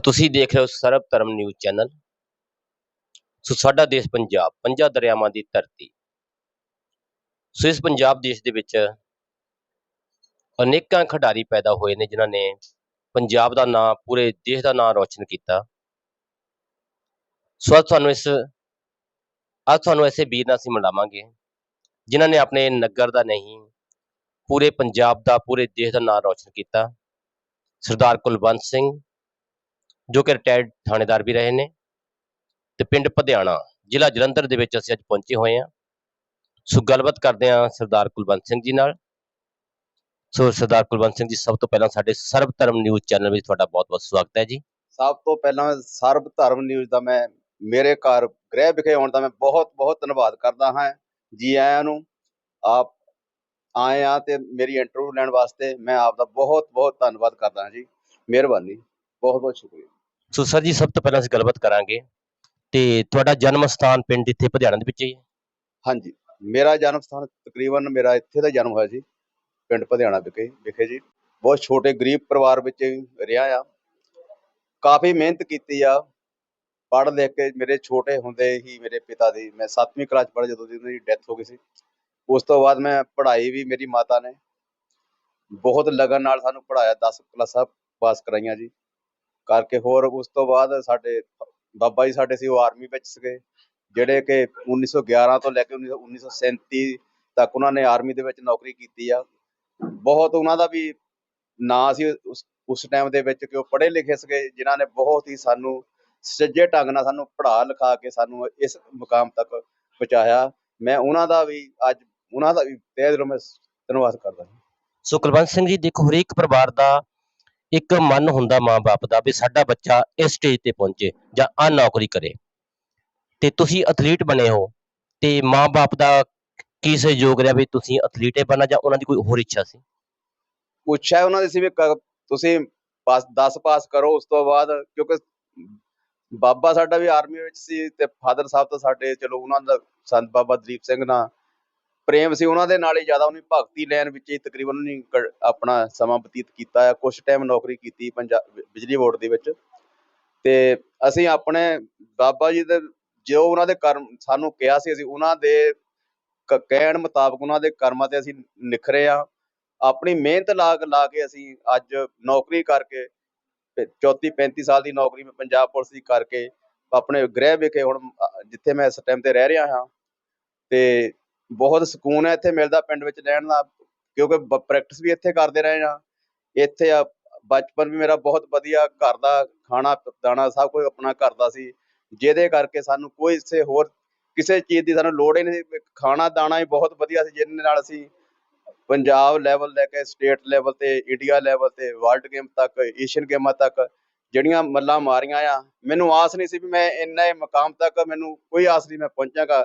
ਸੋ ਤੁਸੀਂ ਦੇਖ ਰਹੇ ਹੋ ਸਰਬ ਧਰਮ ਨਿਊਜ਼ ਚੈਨਲ। ਸੋ ਸਾਡਾ ਦੇਸ਼ ਪੰਜਾਬ ਪੰਜਾਂ ਦਰਿਆਵਾਂ ਦੀ ਧਰਤੀ। ਸੋ ਇਸ ਪੰਜਾਬ ਦੇਸ਼ ਦੇ ਵਿੱਚ ਅਨੇਕਾਂ ਖਿਡਾਰੀ ਪੈਦਾ ਹੋਏ ਨੇ, ਜਿਨ੍ਹਾਂ ਨੇ ਪੰਜਾਬ ਦਾ ਨਾਂ, ਪੂਰੇ ਦੇਸ਼ ਦਾ ਨਾਂ ਰੌਸ਼ਨ ਕੀਤਾ। ਸੋ ਅੱਜ ਤੁਹਾਨੂੰ ਇਸ, ਅੱਜ ਤੁਹਾਨੂੰ ਐਸੇ ਵੀਰ ਨਾਲ ਅਸੀਂ ਮਿਲਾਵਾਂਗੇ, ਜਿਨ੍ਹਾਂ ਨੇ ਆਪਣੇ ਨਗਰ ਦਾ ਨਹੀਂ, ਪੂਰੇ ਪੰਜਾਬ ਦਾ, ਪੂਰੇ ਦੇਸ਼ ਦਾ ਨਾਂ ਰੌਸ਼ਨ ਕੀਤਾ। ਸਰਦਾਰ ਕੁਲਵੰਤ ਸਿੰਘ ਜੋ ਕਿ ਰਿਟਾਇਰਡ ਥਾਣੇਦਾਰ ਵੀ ਰਹੇ ਨੇ ਤੇ ਪਿੰਡ ਪਧਿਆਣਾ, ਜ਼ਿਲ੍ਹਾ ਜਲੰਧਰ ਦੇ ਵਿੱਚ ਅਸੀਂ ਅੱਜ ਪਹੁੰਚੇ ਹੋਏ ਹਾਂ। ਸੋ ਗੱਲਬਾਤ ਕਰਦੇ ਹਾਂ ਸਰਦਾਰ ਕੁਲਵੰਤ ਸਿੰਘ ਜੀ ਨਾਲ। ਸੋ ਸਰਦਾਰ ਕੁਲਵੰਤ ਸਿੰਘ ਜੀ, ਸਭ ਤੋਂ ਪਹਿਲਾਂ ਸਾਡੇ ਸਰਬ ਧਰਮ ਨਿਊਜ਼ ਚੈਨਲ ਵਿੱਚ ਤੁਹਾਡਾ ਬਹੁਤ-ਬਹੁਤ ਸਵਾਗਤ ਹੈ ਜੀ। ਸਭ ਤੋਂ ਪਹਿਲਾਂ ਸਰਬ ਧਰਮ ਨਿਊਜ਼ ਦਾ ਮੈਂ, ਮੇਰੇ ਘਰ ਗ੍ਰਹਿ ਵਿਖੇ ਆਉਣ ਦਾ ਮੈਂ ਬਹੁਤ ਬਹੁਤ ਧੰਨਵਾਦ ਕਰਦਾ ਹਾਂ ਜੀ ਆਇਆਂ ਨੂੰ। ਆਪ ਆਏ ਆ ਤੇ ਮੇਰੀ ਇੰਟਰਵਿਊ ਲੈਣ ਵਾਸਤੇ ਮੈਂ ਆਪ ਦਾ ਬਹੁਤ ਬਹੁਤ ਧੰਨਵਾਦ ਕਰਦਾ ਹਾਂ ਜੀ। ਮਿਹਰਬਾਨੀ ਬਹੁਤ ਬਹੁਤ ਸ਼ੁਕਰੀਆ। ਸੋ ਸਰ ਜੀ, ਸਭ ਤੋਂ ਪਹਿਲਾਂ ਅਸੀਂ ਗੱਲਬਾਤ ਕਰਾਂਗੇ ਤੇ ਤੁਹਾਡਾ ਜਨਮ ਸਥਾਨ ਪਿੰਡ ਇੱਥੇ ਪਧਿਆਣਾ ਦੇ ਵਿੱਚ ਹੀ ਹੈ ਹਾਂਜੀ, ਮੇਰਾ ਜਨਮ ਸਥਾਨ ਤਕਰੀਬਨ ਮੇਰਾ ਇੱਥੇ ਦਾ ਜਨਮ ਹੋਇਆ ਜੀ ਪਿੰਡ ਪਧਿਆਣਾ ਵਿਖੇ ਵਿਖੇ ਜੀ। ਬਹੁਤ ਛੋਟੇ ਗਰੀਬ ਪਰਿਵਾਰ ਵਿੱਚ ਰਿਹਾ ਆ। ਕਾਫੀ ਮਿਹਨਤ ਕੀਤੀ ਆ। ਪੜ੍ਹ ਲਿਖ ਕੇ ਮੇਰੇ ਛੋਟੇ ਹੁੰਦੇ ਹੀ ਮੇਰੇ ਪਿਤਾ ਦੀ, ਮੈਂ 7ਵੀਂ ਕਲਾਸ ਪੜ੍ਹ ਜਦੋਂ ਦੀ ਉਹਨਾਂ ਦੀ ਡੈਥ ਹੋ ਗਈ ਸੀ। ਉਸ ਤੋਂ ਬਾਅਦ ਮੈਂ ਪੜ੍ਹਾਈ ਵੀ ਮੇਰੀ ਮਾਤਾ ਨੇ। ਬਹੁਤ ਲਗਨ ਨਾਲ ਸਾਨੂੰ ਪੜ੍ਹਾਇਆ 10 ਕਲਾਸਾਂ ਪਾਸ ਕਰਾਈਆਂ ਜੀ। ਕਰਕੇ ਹੋਰ ਉਸ ਤੋਂ ਬਾਅਦ ਸਾਡੇ ਬਾਬਾ ਜੀ ਸਾਡੇ ਸੀ, ਉਹ ਆਰਮੀ ਵਿੱਚ ਸੀਗੇ, ਜਿਹੜੇ ਕਿ 1911 ਤੋਂ ਲੈ ਕੇ 1937 ਤੱਕ ਉਹਨਾਂ ਨੇ ਆਰਮੀ ਦੇ ਵਿੱਚ ਨੌਕਰੀ ਕੀਤੀ ਆ। ਬਹੁਤ ਉਹਨਾਂ ਦਾ ਵੀ ਨਾਂ ਸੀ ਉਸ ਟਾਈਮ ਦੇ ਵਿੱਚ ਕਿ ਉਹ ਪੜ੍ਹੇ ਲਿਖੇ ਸੀਗੇ, ਜਿਨ੍ਹਾਂ ਨੇ ਬਹੁਤ ਹੀ ਸਾਨੂੰ ਸੱਜੇ ਢੰਗ ਨਾਲ ਸਾਨੂੰ ਪੜ੍ਹਾ ਲਿਖਾ ਕੇ ਸਾਨੂੰ ਇਸ ਮੁਕਾਮ ਤੱਕ ਪਹੁੰਚਾਇਆ। ਮੈਂ ਉਹਨਾਂ ਦਾ ਵੀ ਅੱਜ ਉਹਨਾਂ ਦਾ ਵੀ ਤਹਿ ਦਿਲੋਂ ਮੈਂ ਧੰਨਵਾਦ ਕਰਦਾ ਹਾਂ। ਸੋ ਕੁਲਵੰਤ ਸਿੰਘ ਜੀ ਦੇਖੋ ਹਰੇਕ ਪਰਿਵਾਰ ਦਾ ਇੱਕ ਮਨ ਹੁੰਦਾ ਮਾਂ-ਬਾਪ ਦਾ ਵੀ ਸਾਡਾ ਬੱਚਾ ਇਸ ਸਟੇਜ ਤੇ ਪਹੁੰਚੇ ਜਾਂ ਆ ਨੌਕਰੀ ਕਰੇ। ਤੇ ਤੁਸੀਂ ਐਥਲੀਟ ਬਣੇ ਹੋ ਤੇ ਮਾਂ-ਬਾਪ ਦਾ ਕੀ ਸਹਿਯੋਗ ਰਿਹਾ ਵੀ ਤੁਸੀਂ ਐਥਲੀਟ ਹੀ ਬਣਨਾ ਜਾਂ ਉਹਨਾਂ ਦੀ ਕੋਈ ਹੋਰ ਇੱਛਾ ਸੀ? ਪੁੱਛਿਆ ਉਹਨਾਂ ਦੀ ਸੀ ਵੀ ਤੁਸੀਂ ਪਾਸ 10 ਪਾਸ ਕਰੋ ਉਸ ਤੋਂ ਬਾਅਦ ਕਿਉਂਕਿ ਬਾਬਾ ਸਾਡਾ ਵੀ ਆਰਮੀ ਵਿੱਚ ਸੀ ਤੇ ਫਾਦਰ ਸਾਹਿਬ ਤਾਂ ਸਾਡੇ, ਚਲੋ ਉਹਨਾਂ ਦਾ ਸੰਤ ਬਾਬਾ ਦਲੀਪ ਸਿੰਘ ਨਾਲ ਪ੍ਰੇਮ ਸੀ ਉਹਨਾਂ ਦੇ ਨਾਲ ਹੀ ਜ਼ਿਆਦਾ ਉਹਨੇ ਭਗਤੀ ਲੈਣ ਵਿੱਚ ਹੀ ਤਕਰੀਬਨ ਉਹਨੇ ਆਪਣਾ ਸਮਾਂ ਬਤੀਤ ਕੀਤਾ ਹੈ ਕੁਝ ਟਾਈਮ ਨੌਕਰੀ ਕੀਤੀ ਪੰਜਾਬ ਬਿਜਲੀ ਬੋਰਡ ਦੇ ਵਿੱਚ। ਤੇ ਅਸੀਂ ਆਪਣੇ ਬਾਬਾ ਜੀ ਦੇ, ਜੋ ਉਹਨਾਂ ਦੇ ਕਰਮ ਸਾਨੂੰ ਕਿਹਾ ਸੀ, ਅਸੀਂ ਉਹਨਾਂ ਦੇ ਕਹਿਣ ਮੁਤਾਬਕ ਉਹਨਾਂ ਦੇ ਕਰਮਾਂ ਤੇ ਅਸੀਂ ਨਿਖਰੇ ਆ। ਆਪਣੀ ਮਿਹਨਤ ਲਾ ਲਾ ਕੇ ਅਸੀਂ ਅੱਜ ਨੌਕਰੀ ਕਰਕੇ, ਤੇ 34 35 ਸਾਲ ਦੀ ਨੌਕਰੀ ਮੈਂ ਪੰਜਾਬ ਪੁਲਿਸ ਦੀ ਕਰਕੇ ਆਪਣੇ ਗ੍ਰਹਿ ਵਿਖੇ ਹੁਣ ਜਿੱਥੇ ਮੈਂ ਇਸ ਟਾਈਮ ਤੇ ਰਹਿ ਰਿਹਾ ਹਾਂ। ਤੇ ਬਹੁਤ ਸਕੂਨ ਹੈ ਇੱਥੇ ਮਿਲਦਾ ਪਿੰਡ ਵਿੱਚ ਰਹਿਣ ਦਾ, ਕਿਉਂਕਿ ਪ੍ਰੈਕਟਿਸ ਵੀ ਇੱਥੇ ਕਰਦੇ ਰਹੇ ਹਾਂ। ਇੱਥੇ ਆ, ਬਚਪਨ ਵੀ ਮੇਰਾ ਬਹੁਤ ਵਧੀਆ ਘਰ ਦਾ ਖਾਣਾ, ਦਾਣਾ ਸਭ ਕੁਝ ਆਪਣਾ ਘਰ ਦਾ ਸੀ। ਜਿਹਦੇ ਕਰਕੇ ਸਾਨੂੰ ਕੋਈ ਸੇ ਹੋਰ ਕਿਸੇ ਚੀਜ਼ ਦੀ ਸਾਨੂੰ ਲੋੜ ਹੀ ਨਹੀਂ ਸੀ। ਖਾਣਾ, ਦਾਣਾ ਹੀ ਬਹੁਤ ਵਧੀਆ ਸੀ ਜਿਹਦੇ ਨਾਲ ਅਸੀਂ ਪੰਜਾਬ ਲੈਵਲ ਲੈ ਕੇ ਸਟੇਟ ਲੈਵਲ ਤੇ ਇੰਡੀਆ ਲੈਵਲ ਤੇ ਵਰਲਡ ਗੇਮ ਤੱਕ ਏਸ਼ੀਅਨ ਗੇਮਾਂ ਤੱਕ ਜਿਹੜੀਆਂ ਮੱਲਾਂ ਮਾਰੀਆਂ ਆ। ਮੈਨੂੰ ਆਸ ਨਹੀਂ ਸੀ ਵੀ ਮੈਂ ਇੰਨੇ ਮਕਾਮ ਤੱਕ ਮੈਨੂੰ ਕੋਈ ਆਸ ਨਹੀਂ, ਮੈਂ ਪਹੁੰਚਾਂਗਾ।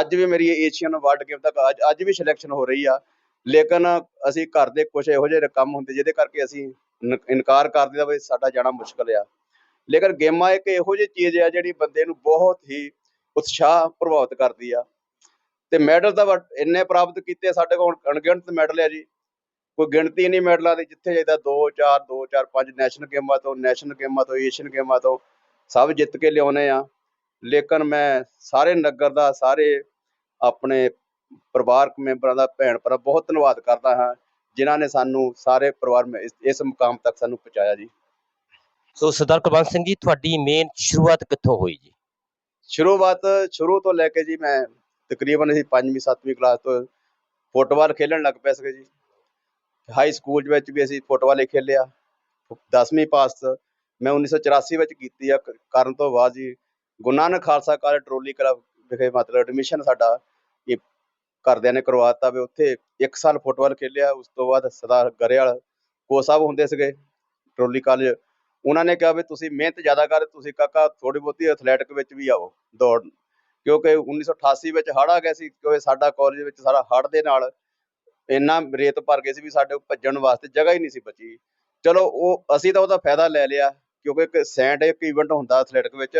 ਅੱਜ ਵੀ ਮੇਰੀ ਏਸ਼ੀਅਨ ਵਰਲਡ ਗੇਮ ਤੱਕ ਅੱਜ ਅੱਜ ਵੀ ਸਿਲੈਕਸ਼ਨ ਹੋ ਰਹੀ ਆ। ਲੇਕਿਨ ਅਸੀਂ ਘਰ ਦੇ ਕੁਝ ਇਹੋ ਜਿਹੇ ਕੰਮ ਹੁੰਦੇ ਜਿਹਦੇ ਕਰਕੇ ਅਸੀਂ ਇਨ- ਇਨਕਾਰ ਕਰ ਦਿੰਦਾ ਵੀ ਸਾਡਾ ਜਾਣਾ ਮੁਸ਼ਕਲ ਆ। ਲੇਕਿਨ ਗੇਮਾਂ ਇੱਕ ਇਹੋ ਜਿਹੀ ਚੀਜ਼ ਆ ਜਿਹੜੀ ਬੰਦੇ ਨੂੰ ਬਹੁਤ ਹੀ ਉਤਸ਼ਾਹ ਪ੍ਰਭਾਵਿਤ ਕਰਦੀ ਆ। ਤੇ ਮੈਡਲ ਤਾਂ ਵ- ਇੰਨੇ ਪ੍ਰਾਪਤ ਕੀਤੇ ਆ, ਸਾਡੇ ਕੋਲ ਅਣਗਿਣਤ ਮੈਡਲ ਆ ਜੀ। ਕੋਈ ਗਿਣਤੀ ਨਹੀਂ ਮੈਡਲਾਂ ਦੀ ਜਿੱਥੇ ਜਾਈਦਾ 2 4 2 4 5 ਨੈਸ਼ਨਲ ਗੇਮਾਂ ਤੋਂ ਨੈਸ਼ਨਲ ਗੇਮਾਂ ਤੋਂ ਏਸ਼ੀਅਨ ਗੇਮਾਂ ਤੋਂ ਸਭ ਜਿੱਤ ਕੇ ਲਿਆਉਨੇ ਆ। ਲੇਕਿਨ ਮੈਂ ਸਾਰੇ ਨਗਰ ਦਾ ਸਾਰੇ ਆਪਣੇ ਪਰਿਵਾਰਕ ਮੈਂਬਰਾਂ ਦਾ ਭੈਣ ਭਰਾ ਬਹੁਤ ਧੰਨਵਾਦ ਕਰਦਾ ਹਾਂ ਜਿਨ੍ਹਾਂ ਨੇ ਸਾਨੂੰ ਸਾਰੇ ਪਰਿਵਾਰ ਮੇ ਇਸ- ਮੁਕਾਮ ਤੱਕ ਸਾਨੂੰ ਪਹੁੰਚਾਇਆ ਜੀ। ਸੋ ਸਰਦਾਰ ਕੁਲਵੰਤ ਸਿੰਘ ਜੀ ਤੁਹਾਡੀ ਮੇਨ ਸ਼ੁਰੂਆਤ ਕਿੱਥੋਂ ਹੋਈ ਜੀ? ਸ਼ੁਰੂਆਤ ਸ਼ੁਰੂ ਤੋਂ ਲੈ ਕੇ ਜੀ ਮੈਂ ਤਕਰੀਬਨ ਅਸੀਂ 5ਵੀਂ 7ਵੀਂ ਕਲਾਸ ਤੋਂ ਫੁੱਟਬਾਲ ਖੇਲਣ ਲੱਗ ਪਏ ਸੀਗੇ ਜੀ। ਹਾਈ ਸਕੂਲ ਵਿੱਚ ਵੀ ਅਸੀਂ ਫੁੱਟਬਾਲ ਹੀ ਖੇਲਿਆ। 10ਵੀਂ ਪਾਸ ਮੈਂ 1984 ਵਿੱਚ ਕੀਤੀ ਆ ਕਰਨ ਤੋਂ ਬਾਅਦ ਜੀ ਗੁਰੂ ਨਾਨਕ ਖਾਲਸਾ ਕਾਲਜ ਟਰੋਲੀ ਕਲੱਬ ਵਿਖੇ ਮਤਲਬ ਐਡਮਿਸ਼ਨ ਸਾਡਾ ਇਹ ਘਰਦਿਆਂ ਨੇ ਕਰਵਾਤਾ ਵੀ ਉੱਥੇ 1 ਸਾਲ ਫੁੱਟਬਾਲ ਖੇਲਿਆ, ਉਸ ਤੋਂ ਬਾਅਦ ਸਰਦਾਰ ਗਰੇਵਾਲ ਕੋਚ ਸਾਹਿਬ ਹੁੰਦੇ ਸੀਗੇ ਟਰੋਲੀ ਕਾਲਜ, ਉਹਨਾਂ ਨੇ ਕਿਹਾ ਵੀ ਤੁਸੀਂ ਮਿਹਨਤ ਜ਼ਿਆਦਾ ਕਰ, ਤੁਸੀਂ ਕਾਕਾ ਥੋੜੀ ਬਹੁਤੀ ਐਥਲੈਟਿਕ ਵਿੱਚ ਵੀ ਆਓ ਦੌੜ, ਕਿਉਂਕਿ 1988 ਵਿੱਚ ਹੜ ਆ ਗਿਆ ਸੀ, ਕਿਉਂਕਿ ਸਾਡਾ ਕਾਲਜ ਵਿੱਚ ਸਾਰਾ ਹੜ੍ਹ ਦੇ ਨਾਲ ਇੰਨਾ ਰੇਤ ਭਰ ਗਏ ਸੀ ਵੀ ਸਾਡੇ ਭੱਜਣ ਵਾਸਤੇ ਜਗ੍ਹਾ ਹੀ ਨਹੀਂ ਸੀ ਬਚੀ। ਚਲੋ ਉਹ, ਅਸੀਂ ਤਾਂ ਉਹਦਾ ਫਾਇਦਾ ਲੈ ਲਿਆ, ਕਿਉਂਕਿ ਇੱਕ ਸੈਂਡ ਇੱਕ ਇਵੈਂਟ ਹੁੰਦਾ ਐਥਲੈਟਿਕ ਵਿੱਚ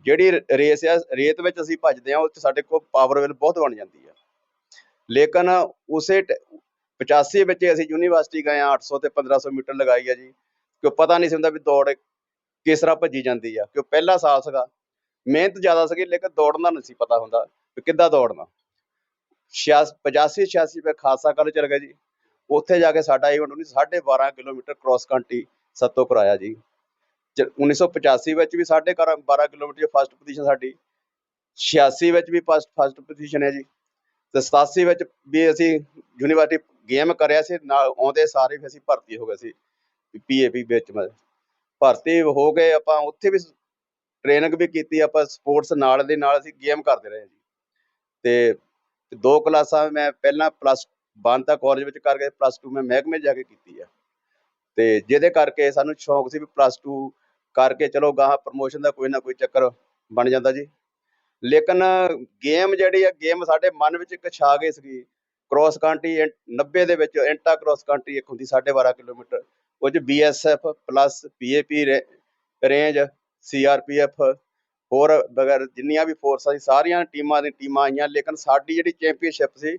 ਜਿਹੜੀ ਰੇਸ ਆ, ਰੇਤ ਵਿੱਚ ਅਸੀਂ ਭੱਜਦੇ ਆ ਉਹ 'ਚ ਸਾਡੇ ਕੋਲ ਪਾਵਰ ਵੇਲ ਬਹੁਤ ਬਣ ਜਾਂਦੀ ਆ। ਲੇਕਿਨ ਉਸੇ ਟ- 85 ਵਿੱਚ ਅਸੀਂ ਯੂਨੀਵਰਸਿਟੀ ਗਏ ਆ 800 ਤੇ 1500 ਮੀਟਰ ਲਗਾਈ ਆ ਜੀ। ਕਿ ਪਤਾ ਨਹੀਂ ਸੀ ਹੁੰਦਾ ਵੀ ਦੌੜ ਕਿਸ ਤਰ੍ਹਾਂ ਭੱਜੀ ਜਾਂਦੀ ਆ ਕਿ ਪਹਿਲਾ ਸਾਲ ਸੀਗਾ। ਮਿਹਨਤ ਜ਼ਿਆਦਾ ਸੀਗੀ, ਲੇਕਿਨ ਦੌੜਨਾ ਨਹੀਂ ਸੀ ਪਤਾ ਹੁੰਦਾ ਕਿ ਕਿੱਦਾਂ ਦੌੜਨਾ। 85 86 ਰੁਪਏ ਖਾਲਸਾ ਕਾਲਜ ਚਲ ਗਿਆ ਜੀ। ਉੱਥੇ ਜਾ ਕੇ ਸਾਡਾ ਇਵੈਂਟ ਉਹਨੇ 12.5 ਕਿਲੋਮੀਟਰ ਕ੍ਰਾਸ ਕੰਟਰੀ ਸੱਤੋਂ ਕਰਾਇਆ ਜੀ। 1985 ਵਿੱਚ ਵੀ 12.5 ਕਿਲੋਮੀਟਰ ਫਸਟ ਪੋਜੀਸ਼ਨ ਸਾਡੀ 86 ਵਿੱਚ ਵੀ ਫਸਟ ਫਸਟ ਪੋਜੀਸ਼ਨ ਹੈ ਜੀ, ਤੇ 87 ਵਿੱਚ ਵੀ ਅਸੀਂ ਯੂਨੀਵਰਸਿਟੀ ਗੇਮ ਕਰਿਆ ਸੀ, ਨਾਲ ਆਉਂਦੇ ਸਾਰੇ ਫਿਰ ਅਸੀਂ ਭਰਤੀ ਹੋ ਗਏ ਸੀ ਪੀਏਪੀ ਵਿੱਚ ਭਰਤੀ ਹੋ ਗਏ, ਆਪਾਂ ਉੱਥੇ ਵੀ ਟ੍ਰੇਨਿੰਗ ਵੀ ਕੀਤੀ, ਆਪਾਂ ਸਪੋਰਟਸ ਨਾਲ ਦੇ ਨਾਲ ਅਸੀਂ ਗੇਮ ਕਰਦੇ ਰਹੇ ਜੀ, ਤੇ ਦੋ ਕਲਾਸਾਂ ਮੈਂ ਪਹਿਲਾਂ ਪਲੱਸ 1 ਤਾਂ ਕਾਲਜ ਵਿੱਚ ਕਰਕੇ ਪਲੱਸ 2 ਮੈਂ ਮਹਿਕਮੇ ਜਾ ਕੇ ਕੀਤੀ ਆ ਤੇ ਜਿਹਦੇ ਕਰਕੇ ਸਾਨੂੰ ਸ਼ੌਂਕ ਸੀ ਵੀ ਪਲੱਸ 2 ਕਰਕੇ ਚਲੋ ਗਾਹਾਂ ਪ੍ਰਮੋਸ਼ਨ ਦਾ ਕੋਈ ਨਾ ਕੋਈ ਚੱਕਰ ਬਣ ਜਾਂਦਾ ਜੀ। ਲੇਕਿਨ ਗੇਮ ਜਿਹੜੀ ਆ ਗੇਮ ਸਾਡੇ ਮਨ ਵਿੱਚ ਇੱਕ ਛਾ ਗਈ ਸੀਗੀ। ਕ੍ਰਾਸ ਕੰਟਰੀ 90 ਦੇ ਵਿੱਚ ਇੰਟਾ ਕ੍ਰਾਸ ਕੰਟਰੀ ਇੱਕ ਹੁੰਦੀ 12.5 ਕਿਲੋਮੀਟਰ। ਉਹ 'ਚ BSF plus PAP range CRPF ਹੋਰ ਵਗੈਰਾ ਜਿੰਨੀਆਂ ਵੀ ਫੋਰਸਾਂ ਸੀ ਸਾਰੀਆਂ ਟੀਮਾਂ ਦੀ ਟੀਮਾਂ ਆਈਆਂ। ਲੇਕਿਨ ਸਾਡੀ ਜਿਹੜੀ ਚੈਂਪੀਅਨਸ਼ਿਪ ਸੀ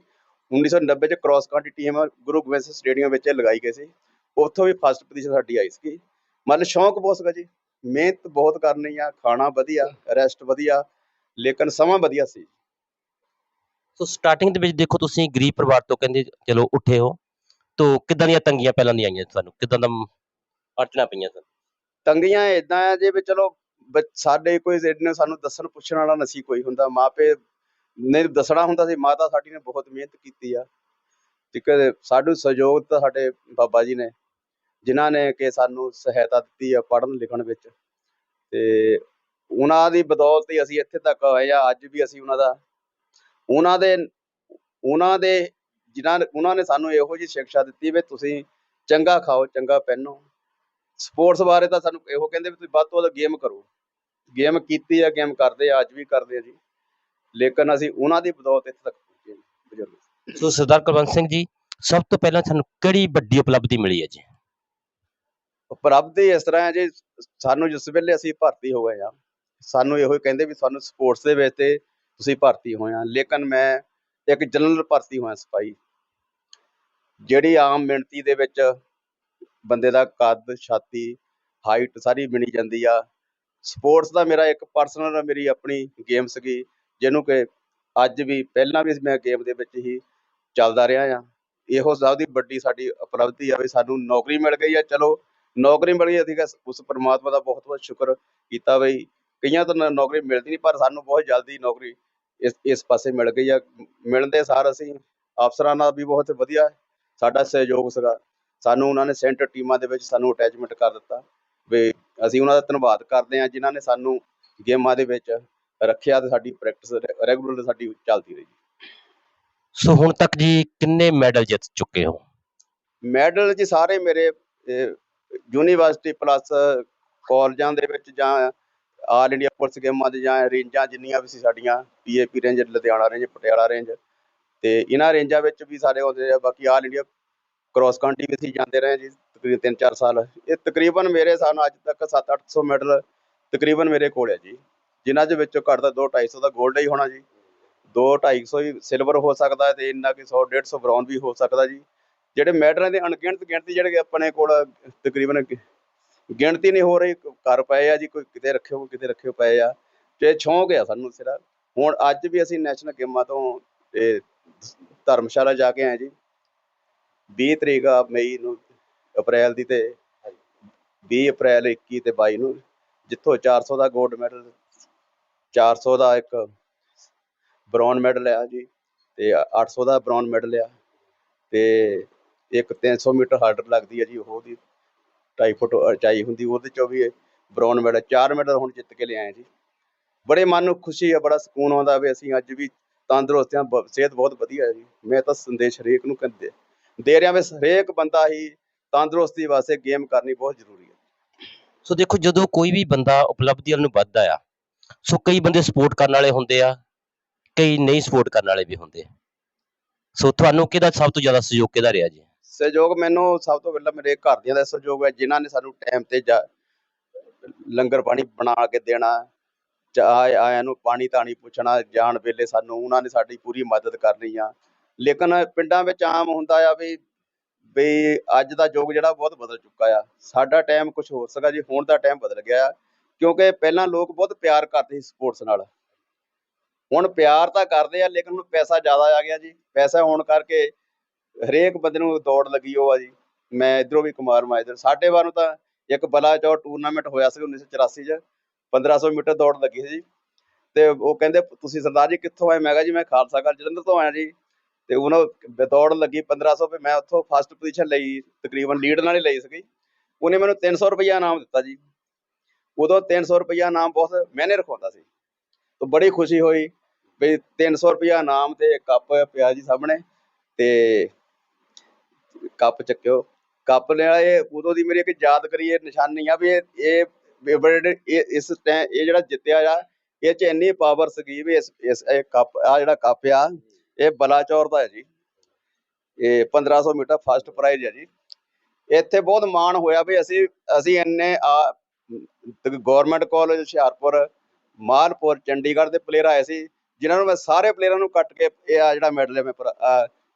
1990 ਚ cross country team Guru Gobind Singh stadium ਵਿੱਚ ਲਗਾਈ ਗਈ ਸੀ। ਉੱਥੋਂ ਵੀ ਫਸਟ ਪੋਜੀਸ਼ਨ ਸਾਡੀ ਆਈ ਸੀ ਮਤਲਬ ਸ਼ੌਂਕ ਬਹੁਤ ਸੀਗਾ ਜੀ। ਮਿਹਨਤ ਬਹੁਤ ਕਰਨੀ ਆ ਖਾਣਾ ਵਧੀਆ ਰੈਸਟ ਵਧੀਆ ਲੇਕਿਨ ਸਮਾਂ ਵਧੀਆ ਸੀ। ਸੋ ਸਟਾਰਟਿੰਗ ਦੇ ਵਿੱਚ ਦੇਖੋ ਤੁਸੀਂ ਗਰੀਬ ਪਰਿਵਾਰ ਤੋਂ ਕਹਿੰਦੇ ਚਲੋ ਉੱਠੇ ਹੋ ਤੋ ਕਿੱਦਾਂ ਦੀਆਂ ਤੰਗੀਆਂ ਪਹਿਲਾਂ ਦੀਆਂ ਆਈਆਂ ਤੁਹਾਨੂੰ? ਕਿੱਦਾਂ ਦਾ ਅੜਚਣਾ ਪਈਆਂ ਸਨ? ਤੰਗੀਆਂ ਇਦਾਂ ਆ ਜੇ ਵੀ ਚਲੋ ਸਾਡੇ ਕੋਈ ਇਹਨੇ ਸਾਨੂੰ ਦੱਸਣ ਪੁੱਛਣ ਵਾਲਾ ਨਹੀਂ ਕੋਈ ਹੁੰਦਾ ਮਾਪੇ ਨੇ ਦੱਸਣਾ ਹੁੰਦਾ ਸੀ ਮਾਤਾ ਸਾਡੀ ਨੇ ਬਹੁਤ ਮਿਹਨਤ ਕੀਤੀ ਆ। ਠੀਕ ਹੈ ਸਾਡੂ ਸਹਿਯੋਗ ਤਾਂ ਸਾਡੇ ਬਾਬਾ ਜੀ ਨੇ ਜਿਨ੍ਹਾਂ ਨੇ ਕਿ ਸਾਨੂੰ ਸਹਾਇਤਾ ਦਿੱਤੀ ਆ ਪੜ੍ਹਨ ਲਿਖਣ ਵਿੱਚ ਤੇ ਉਹਨਾਂ ਦੀ ਬਦੌਲਤ ਹੀ ਅਸੀਂ ਇੱਥੇ ਤੱਕ ਆਏ ਆ, ਅੱਜ ਵੀ ਅਸੀਂ ਉਹਨਾਂ ਦਾ, ਉਹਨਾਂ ਦੇ ਉਹਨਾਂ ਦੇ ਜਿਨ੍ਹਾਂ ਨੇ, ਉਹਨਾਂ ਨੇ ਸਾਨੂੰ ਇਹੋ ਜਿਹੀ ਸਿੱਖਿਆ ਦਿੱਤੀ ਵੀ ਤੁਸੀਂ ਚੰਗਾ ਖਾਓ, ਚੰਗਾ ਪਹਿਨੋ। ਸਪੋਰਟਸ ਬਾਰੇ ਤਾਂ ਸਾਨੂੰ ਇਹੋ ਕਹਿੰਦੇ ਵੀ ਤੁਸੀਂ ਵੱਧ ਤੋਂ ਵੱਧ ਗੇਮ ਕਰੋ। ਗੇਮ ਕੀਤੀ ਆ, ਗੇਮ ਕਰਦੇ ਆ, ਅੱਜ ਵੀ ਕਰਦੇ ਆ ਜੀ। ਲੇਕਿਨ ਅਸੀਂ ਉਹਨਾਂ ਦੀ ਬਦੌਲਤ ਇੱਥੇ ਤੱਕ ਪਹੁੰਚੇ ਬਜ਼ੁਰਗ। ਸੋ ਸਰਦਾਰ ਕੁਲਵੰਤ ਸਿੰਘ ਜੀ, ਸਭ ਤੋਂ ਪਹਿਲਾਂ ਤੁਹਾਨੂੰ ਕਿਹੜੀ ਵੱਡੀ ਉਪਲਬਧੀ ਮਿਲੀ ਹੈ ਜੀ? ਉਪਲਬਧੀ ਇਸ ਤਰ੍ਹਾਂ ਹੈ ਜੇ ਸਾਨੂੰ ਜਿਸ ਵੇਲੇ ਅਸੀਂ ਭਰਤੀ ਹੋ ਗਏ ਆ ਸਾਨੂੰ ਇਹੋ ਹੀ ਕਹਿੰਦੇ ਵੀ ਸਾਨੂੰ ਸਪੋਰਟਸ ਦੇ ਵਿੱਚ ਤੇ ਤੁਸੀਂ ਭਰਤੀ ਹੋਏ ਆ ਲੇਕਿਨ ਮੈਂ ਇੱਕ ਜਨਰਲ ਭਰਤੀ ਹੋਇਆ ਸਿਪਾਹੀ। ਜਿਹੜੀ ਆਮ ਮਿਣਤੀ ਦੇ ਵਿੱਚ ਬੰਦੇ ਦਾ ਕੱਦ, ਛਾਤੀ ਹਾਈਟ ਸਾਰੀ ਮਿਣੀ ਜਾਂਦੀ ਆ। ਸਪੋਰਟਸ ਦਾ ਮੇਰਾ ਇੱਕ ਪਰਸਨਲ ਮੇਰੀ ਆਪਣੀ ਗੇਮ ਸੀਗੀ, ਜਿਹਨੂੰ ਕਿ ਅੱਜ ਵੀ ਪਹਿਲਾਂ ਵੀ ਮੈਂ ਗੇਮ ਦੇ ਵਿੱਚ ਹੀ ਚੱਲਦਾ ਰਿਹਾ ਆ ਇਹੋ ਸਭ ਦੀ ਵੱਡੀ ਸਾਡੀ ਉਪਲਬਧੀ ਆ ਵੀ ਸਾਨੂੰ ਨੌਕਰੀ ਮਿਲ ਗਈ ਆ। ਚਲੋ ਨੌਕਰੀ ਮਿਲ ਗਈ ਅਸੀਂ ਕਿਹਾ ਉਸ ਪਰਮਾਤਮਾ ਦਾ ਬਹੁਤ ਬਹੁਤ ਸ਼ੁਕਰ ਕੀਤਾ ਬਈ। ਕਈਆਂ ਤੋਂ ਨੌਕਰੀ ਮਿਲਦੀ ਨਹੀਂ ਪਰ ਸਾਨੂੰ ਬਹੁਤ ਜਲਦੀ ਨੌਕਰੀ ਇਸ ਇਸ ਪਾਸੇ ਮਿਲ ਗਈ ਆ ਮਿਲਣ ਦੇ ਸਾਰ ਅਸੀਂ ਅਫਸਰਾਂ ਨਾਲ ਵੀ ਬਹੁਤ ਵਧੀਆ ਸਾਡਾ ਸਹਿਯੋਗ ਸੀਗਾ। ਸਾਨੂੰ ਉਹਨਾਂ ਨੇ ਸੈਂਟਰ ਟੀਮਾਂ ਦੇ ਵਿੱਚ ਸਾਨੂੰ ਅਟੈਚਮੈਂਟ ਕਰ ਦਿੱਤਾ। ਵੀ ਅਸੀਂ ਉਹਨਾਂ ਦਾ ਧੰਨਵਾਦ ਕਰਦੇ ਹਾਂ ਜਿਨ੍ਹਾਂ ਨੇ ਸਾਨੂੰ ਗੇਮਾਂ ਦੇ ਵਿੱਚ ਰੱਖਿਆ ਤੇ ਸਾਡੀ ਪ੍ਰੈਕਟਿਸ ਰੈਗੂਲਰ ਸਾਡੀ ਚੱਲਦੀ ਰਹੀ। ਸੋ ਹੁਣ ਤੱਕ ਜੀ ਕਿੰਨੇ ਮੈਡਲ ਜਿੱਤ ਚੁੱਕੇ ਹੋ? ਮੈਡਲ ਜੀ ਸਾਰੇ ਮੇਰੇ ਯੂਨੀਵਰਸਿਟੀ ਪਲੱਸ ਕਾਲਜਾਂ ਦੇ ਵਿੱਚ ਜਾਂ ਆਲ ਇੰਡੀਆ ਪੁਲਿਸ ਗੇਮਾਂ ਦੇ ਜਾਂ ਰੇਂਜਾਂ ਜਿੰਨੀਆਂ ਵੀ ਸੀ ਸਾਡੀਆਂ PAP range, Ludhiana range, Patiala range, ਤੇ ਇਹਨਾਂ ਰੇਂਜਾਂ ਵਿੱਚ ਵੀ ਸਾਰੇ ਆਉਂਦੇ ਆ, ਬਾਕੀ ਆਲ ਇੰਡੀਆ ਕ੍ਰਾਸ ਕੰਟਰੀ ਵੀ ਅਸੀਂ ਜਾਂਦੇ ਰਹੇ ਜੀ ਤਕਰੀਬਨ 3-4 ਸਾਲ। ਇਹ ਤਕਰੀਬਨ ਮੇਰੇ ਸਾਨੂੰ ਅੱਜ ਤੱਕ 7-800 ਮੈਡਲ ਤਕਰੀਬਨ ਮੇਰੇ ਕੋਲ ਹੈ ਜੀ। ਜਿਨ੍ਹਾਂ ਦੇ ਵਿੱਚੋਂ ਘੱਟ ਦਾ 2-250 ਦਾ 골ਡ ਹੀ ਹੋਣਾ ਜੀ। 2-250 ਹੀ ਸਿਲਵਰ ਹੋ ਸਕਦਾ ਹੈ ਤੇ ਇੰਨਾ ਕਿ 100-150 ਬ੍ਰੌਨ ਵੀ ਹੋ ਸਕਦਾ ਜੀ। ਜਿਹੜੇ ਮੈਡਲਾਂ ਦੇ ਅਣਗਿਣਤ ਗਿਣਤੀ ਜਿਹੜੇ ਆਪਣੇ ਕੋਲ ਤਕਰੀਬਨ ਗਿਣਤੀ ਨਹੀਂ ਹੋ ਰਹੀ ਕਰ ਪਏ ਆ ਜੀ, ਕੋਈ ਕਿਤੇ ਰੱਖਿਓ, ਕੋਈ ਕਿਤੇ ਰੱਖਿਓ ਪਏ ਆ, ਤੇ ਸ਼ੌਂਕ ਆ ਸਾਨੂੰ ਸਿਰਾ। ਹੁਣ ਅੱਜ ਵੀ ਅਸੀਂ ਨੈਸ਼ਨਲ ਗੇਮਾਂ ਤੋਂ ਇਹ ਧਰਮਸ਼ਾਲਾ ਜਾ ਕੇ ਆਏ ਜੀ 20 ਤਰੀਕ ਆ ਮਈ ਨੂੰ, ਅਪ੍ਰੈਲ ਦੀ ਤੇ 20 ਅਪ੍ਰੈਲ 21 ਤੇ 22 ਨੂੰ, ਜਿੱਥੋਂ 400 ਦਾ 골ਡ ਮੈਡਲ 400 ਦਾ ਇੱਕ ਬ੍ਰੌਨ ਮੈਡਲ ਆ ਜੀ, ਤੇ 800 ਦਾ ਬ੍ਰੌਨ ਮੈਡਲ ਆ, ਤੇ ਇੱਕ 300 ਮੀਟਰ ਹਰਡਲ ਲੱਗਦੀ ਹੈ ਜੀ, ਉਹਦੀ 2.5 ਫੁੱਟ ਉਚਾਈ ਹੁੰਦੀ, ਉਹਦੇ ਚੋਂ ਵੀ ਬ੍ਰੌਨ ਮੈਡਲ, ਚਾਰ ਮੈਡਲ ਹੁਣ ਜਿੱਤ ਕੇ ਲਿਆਏ ਜੀ। ਬੜੇ ਮਨ ਨੂੰ ਖੁਸ਼ੀ ਆ ਬੜਾ ਸਕੂਨ ਆਉਂਦਾ ਵੀ ਅਸੀਂ ਅੱਜ ਵੀ ਤੰਦਰੁਸਤ ਹਾਂ, ਬ- ਸਿਹਤ ਬਹੁਤ ਵਧੀਆ ਹੈ ਜੀ। ਮੈਂ ਤਾਂ ਸੰਦੇਸ਼ ਹਰੇਕ ਨੂੰ ਕਹਿੰਦੇ ਦੇ ਰਿਹਾ ਵੀ ਹਰੇਕ ਬੰਦਾ ਹੀ ਤੰਦਰੁਸਤੀ ਵਾਸਤੇ ਗੇਮ ਕਰਨੀ ਬਹੁਤ ਜ਼ਰੂਰੀ ਹੈ। ਸੋ ਦੇਖੋ, ਜਦੋਂ ਕੋਈ ਵੀ ਬੰਦਾ ਉਪਲਬਧੀਆਂ ਨੂੰ ਵੱਧਦਾ ਆ, ਸੋ ਕਈ ਬੰਦੇ ਸਪੋਰਟ ਕਰਨ ਵਾਲੇ ਹੁੰਦੇ ਆ, ਕਈ ਨਹੀਂ ਸਪੋਰਟ ਕਰਨ ਵਾਲੇ ਵੀ ਹੁੰਦੇ ਸੋ ਤੁਹਾਨੂੰ ਕਿਹਦਾ ਸਭ ਤੋਂ ਜ਼ਿਆਦਾ ਸਹਿਯੋਗ ਕਿਹਦਾ ਰਿਹਾ ਜੀ? ਸਹਿਯੋਗ ਮੈਨੂੰ ਸਭ ਤੋਂ ਪਹਿਲਾਂ ਮੇਰੇ ਘਰਦਿਆਂ ਦਾ ਸਹਿਯੋਗ ਹੈ, ਜਿਨ੍ਹਾਂ ਨੇ ਸਾਨੂੰ ਟਾਈਮ ਤੇ ਜਾ ਲੰਗਰ ਪਾਣੀ ਬਣਾ ਕੇ ਦੇਣਾ, ਜਾਂ ਆਏ- ਆਇਆਂ ਨੂੰ ਪਾਣੀ ਤਾਣੀ ਪੁੱਛਣਾ, ਜਾਣ ਵੇਲੇ ਸਾਨੂੰ ਉਹਨਾਂ ਨੇ ਸਾਡੀ ਪੂਰੀ ਮਦਦ ਕਰਨੀ ਆ। ਲੇਕਿਨ ਪਿੰਡਾਂ ਵਿੱਚ ਆਮ ਹੁੰਦਾ ਆ ਵੀ ਵੀ ਅੱਜ ਦਾ ਯੁੱਗ ਜਿਹੜਾ ਬਹੁਤ ਬਦਲ ਚੁੱਕਾ ਆ। ਸਾਡਾ ਟਾਈਮ ਕੁਝ ਹੋਰ ਸੀਗਾ ਜੀ, ਹੁਣ ਦਾ ਟਾਈਮ ਬਦਲ ਗਿਆ ਆ, ਕਿਉਂਕਿ ਪਹਿਲਾਂ ਲੋਕ ਬਹੁਤ ਪਿਆਰ ਕਰਦੇ ਸੀ ਸਪੋਰਟਸ ਨਾਲ। ਹੁਣ ਪਿਆਰ ਤਾਂ ਕਰਦੇ ਆ, ਲੇਕਿਨ ਹੁਣ ਪੈਸਾ ਜ਼ਿਆਦਾ ਆ ਗਿਆ ਜੀ। ਪੈਸਾ ਹੋਣ ਕਰਕੇ ਹਰੇਕ ਬੰਦੇ ਨੂੰ ਦੌੜ ਲੱਗੀ ਉਹ ਆ ਜੀ। ਮੈਂ ਇਧਰੋਂ ਵੀ ਕੁਮਾਰ ਮਾ ਇਧਰ। ਸਾਡੇ ਵੱਲ ਨੂੰ ਤਾਂ ਇੱਕ ਬਲਾਚੌਰ ਟੂਰਨਾਮੈਂਟ ਹੋਇਆ ਸੀ 1984 ਚ। 1500 ਮੀਟਰ ਦੌੜ ਲੱਗੀ ਸੀ ਜੀ। ਤੇ ਉਹ ਕਹਿੰਦੇ, ਤੁਸੀਂ ਸਰਦਾਰ ਜੀ ਕਿੱਥੋਂ ਆਏ? ਮੈਂ ਕਿਹਾ, ਜੀ ਮੈਂ ਖਾਲਸਾ ਘਰ ਜਲੰਧਰ ਤੋਂ ਆਇਆ ਜੀ। ਤੇ ਉਹਨਾਂ ਦੌੜ ਲੱਗੀ 1500 ਤੇ ਮੈਂ ਉੱਥੋਂ ਫਸਟ ਪੋਜੀਸ਼ਨ ਲਈ, ਤਕਰੀਬਨ ਲੀਡ ਨਾਲ ਹੀ ਲਈ ਸੀਗੀ। ਉਹਨੇ ਮੈਨੂੰ 300 ਰੁਪਇਆ ਇਨਾਮ ਦਿੱਤਾ ਜੀ। ਉਦੋਂ 300 ਰੁਪਇਆ ਇਨਾਮ ਬਹੁਤ ਮਹਿਨੇ ਰਖਾਉਂਦਾ ਸੀ। ਤਾਂ ਬੜੀ ਖੁਸ਼ੀ ਹੋਈ ਵੀ 300 ਰੁਪਇਆ ਇਨਾਮ ਤੇ ਕੱਪ ਪਿਆ ਜੀ ਸਾਹਮਣੇ। ਤੇ ਕੱਪ ਚੱਕਿਓ। ਕੱਪ ਨਾਲ ਇਹ ਉਦੋਂ ਦੀ ਮੇਰੀ ਇੱਕ ਯਾਦਗਰੀ ਇਹ ਨਿਸ਼ਾਨੀ ਆ ਵੀ ਇਹ ਇਹ ਇਸ ਟੈ, ਇਹ ਜਿਹੜਾ ਜਿੱਤਿਆ ਆ, ਇਹ ਚ ਇੰਨੀ ਪਾਵਰ ਸੀਗੀ ਵੀ ਇਸ ਇਸ, ਇਹ ਕੱਪ, ਆ ਜਿਹੜਾ ਕੱਪ ਆ, ਇਹ ਬਲਾਚੌਰ ਦਾ ਹੈ ਜੀ। ਇਹ 1500 ਮੀਟਰ ਫਸਟ ਪ੍ਰਾਈਜ਼ ਹੈ ਜੀ। ਇੱਥੇ ਬਹੁਤ ਮਾਣ ਹੋਇਆ ਵੀ ਅਸੀਂ ਅਸੀਂ ਇੰਨੇ ਆ ਗਵਰਨਮੈਂਟ ਕਾਲਜ ਹੁਸ਼ਿਆਰਪੁਰ, ਮਾਲਪੁਰ, ਚੰਡੀਗੜ੍ਹ ਦੇ ਪਲੇਅਰ ਆਏ ਸੀ, ਜਿਨ੍ਹਾਂ ਨੂੰ ਮੈਂ ਸਾਰੇ ਪਲੇਅਰਾਂ ਨੂੰ ਕੱਟ ਕੇ ਇਹ ਆ ਜਿਹੜਾ ਮੈਡਲ ਮੈਂ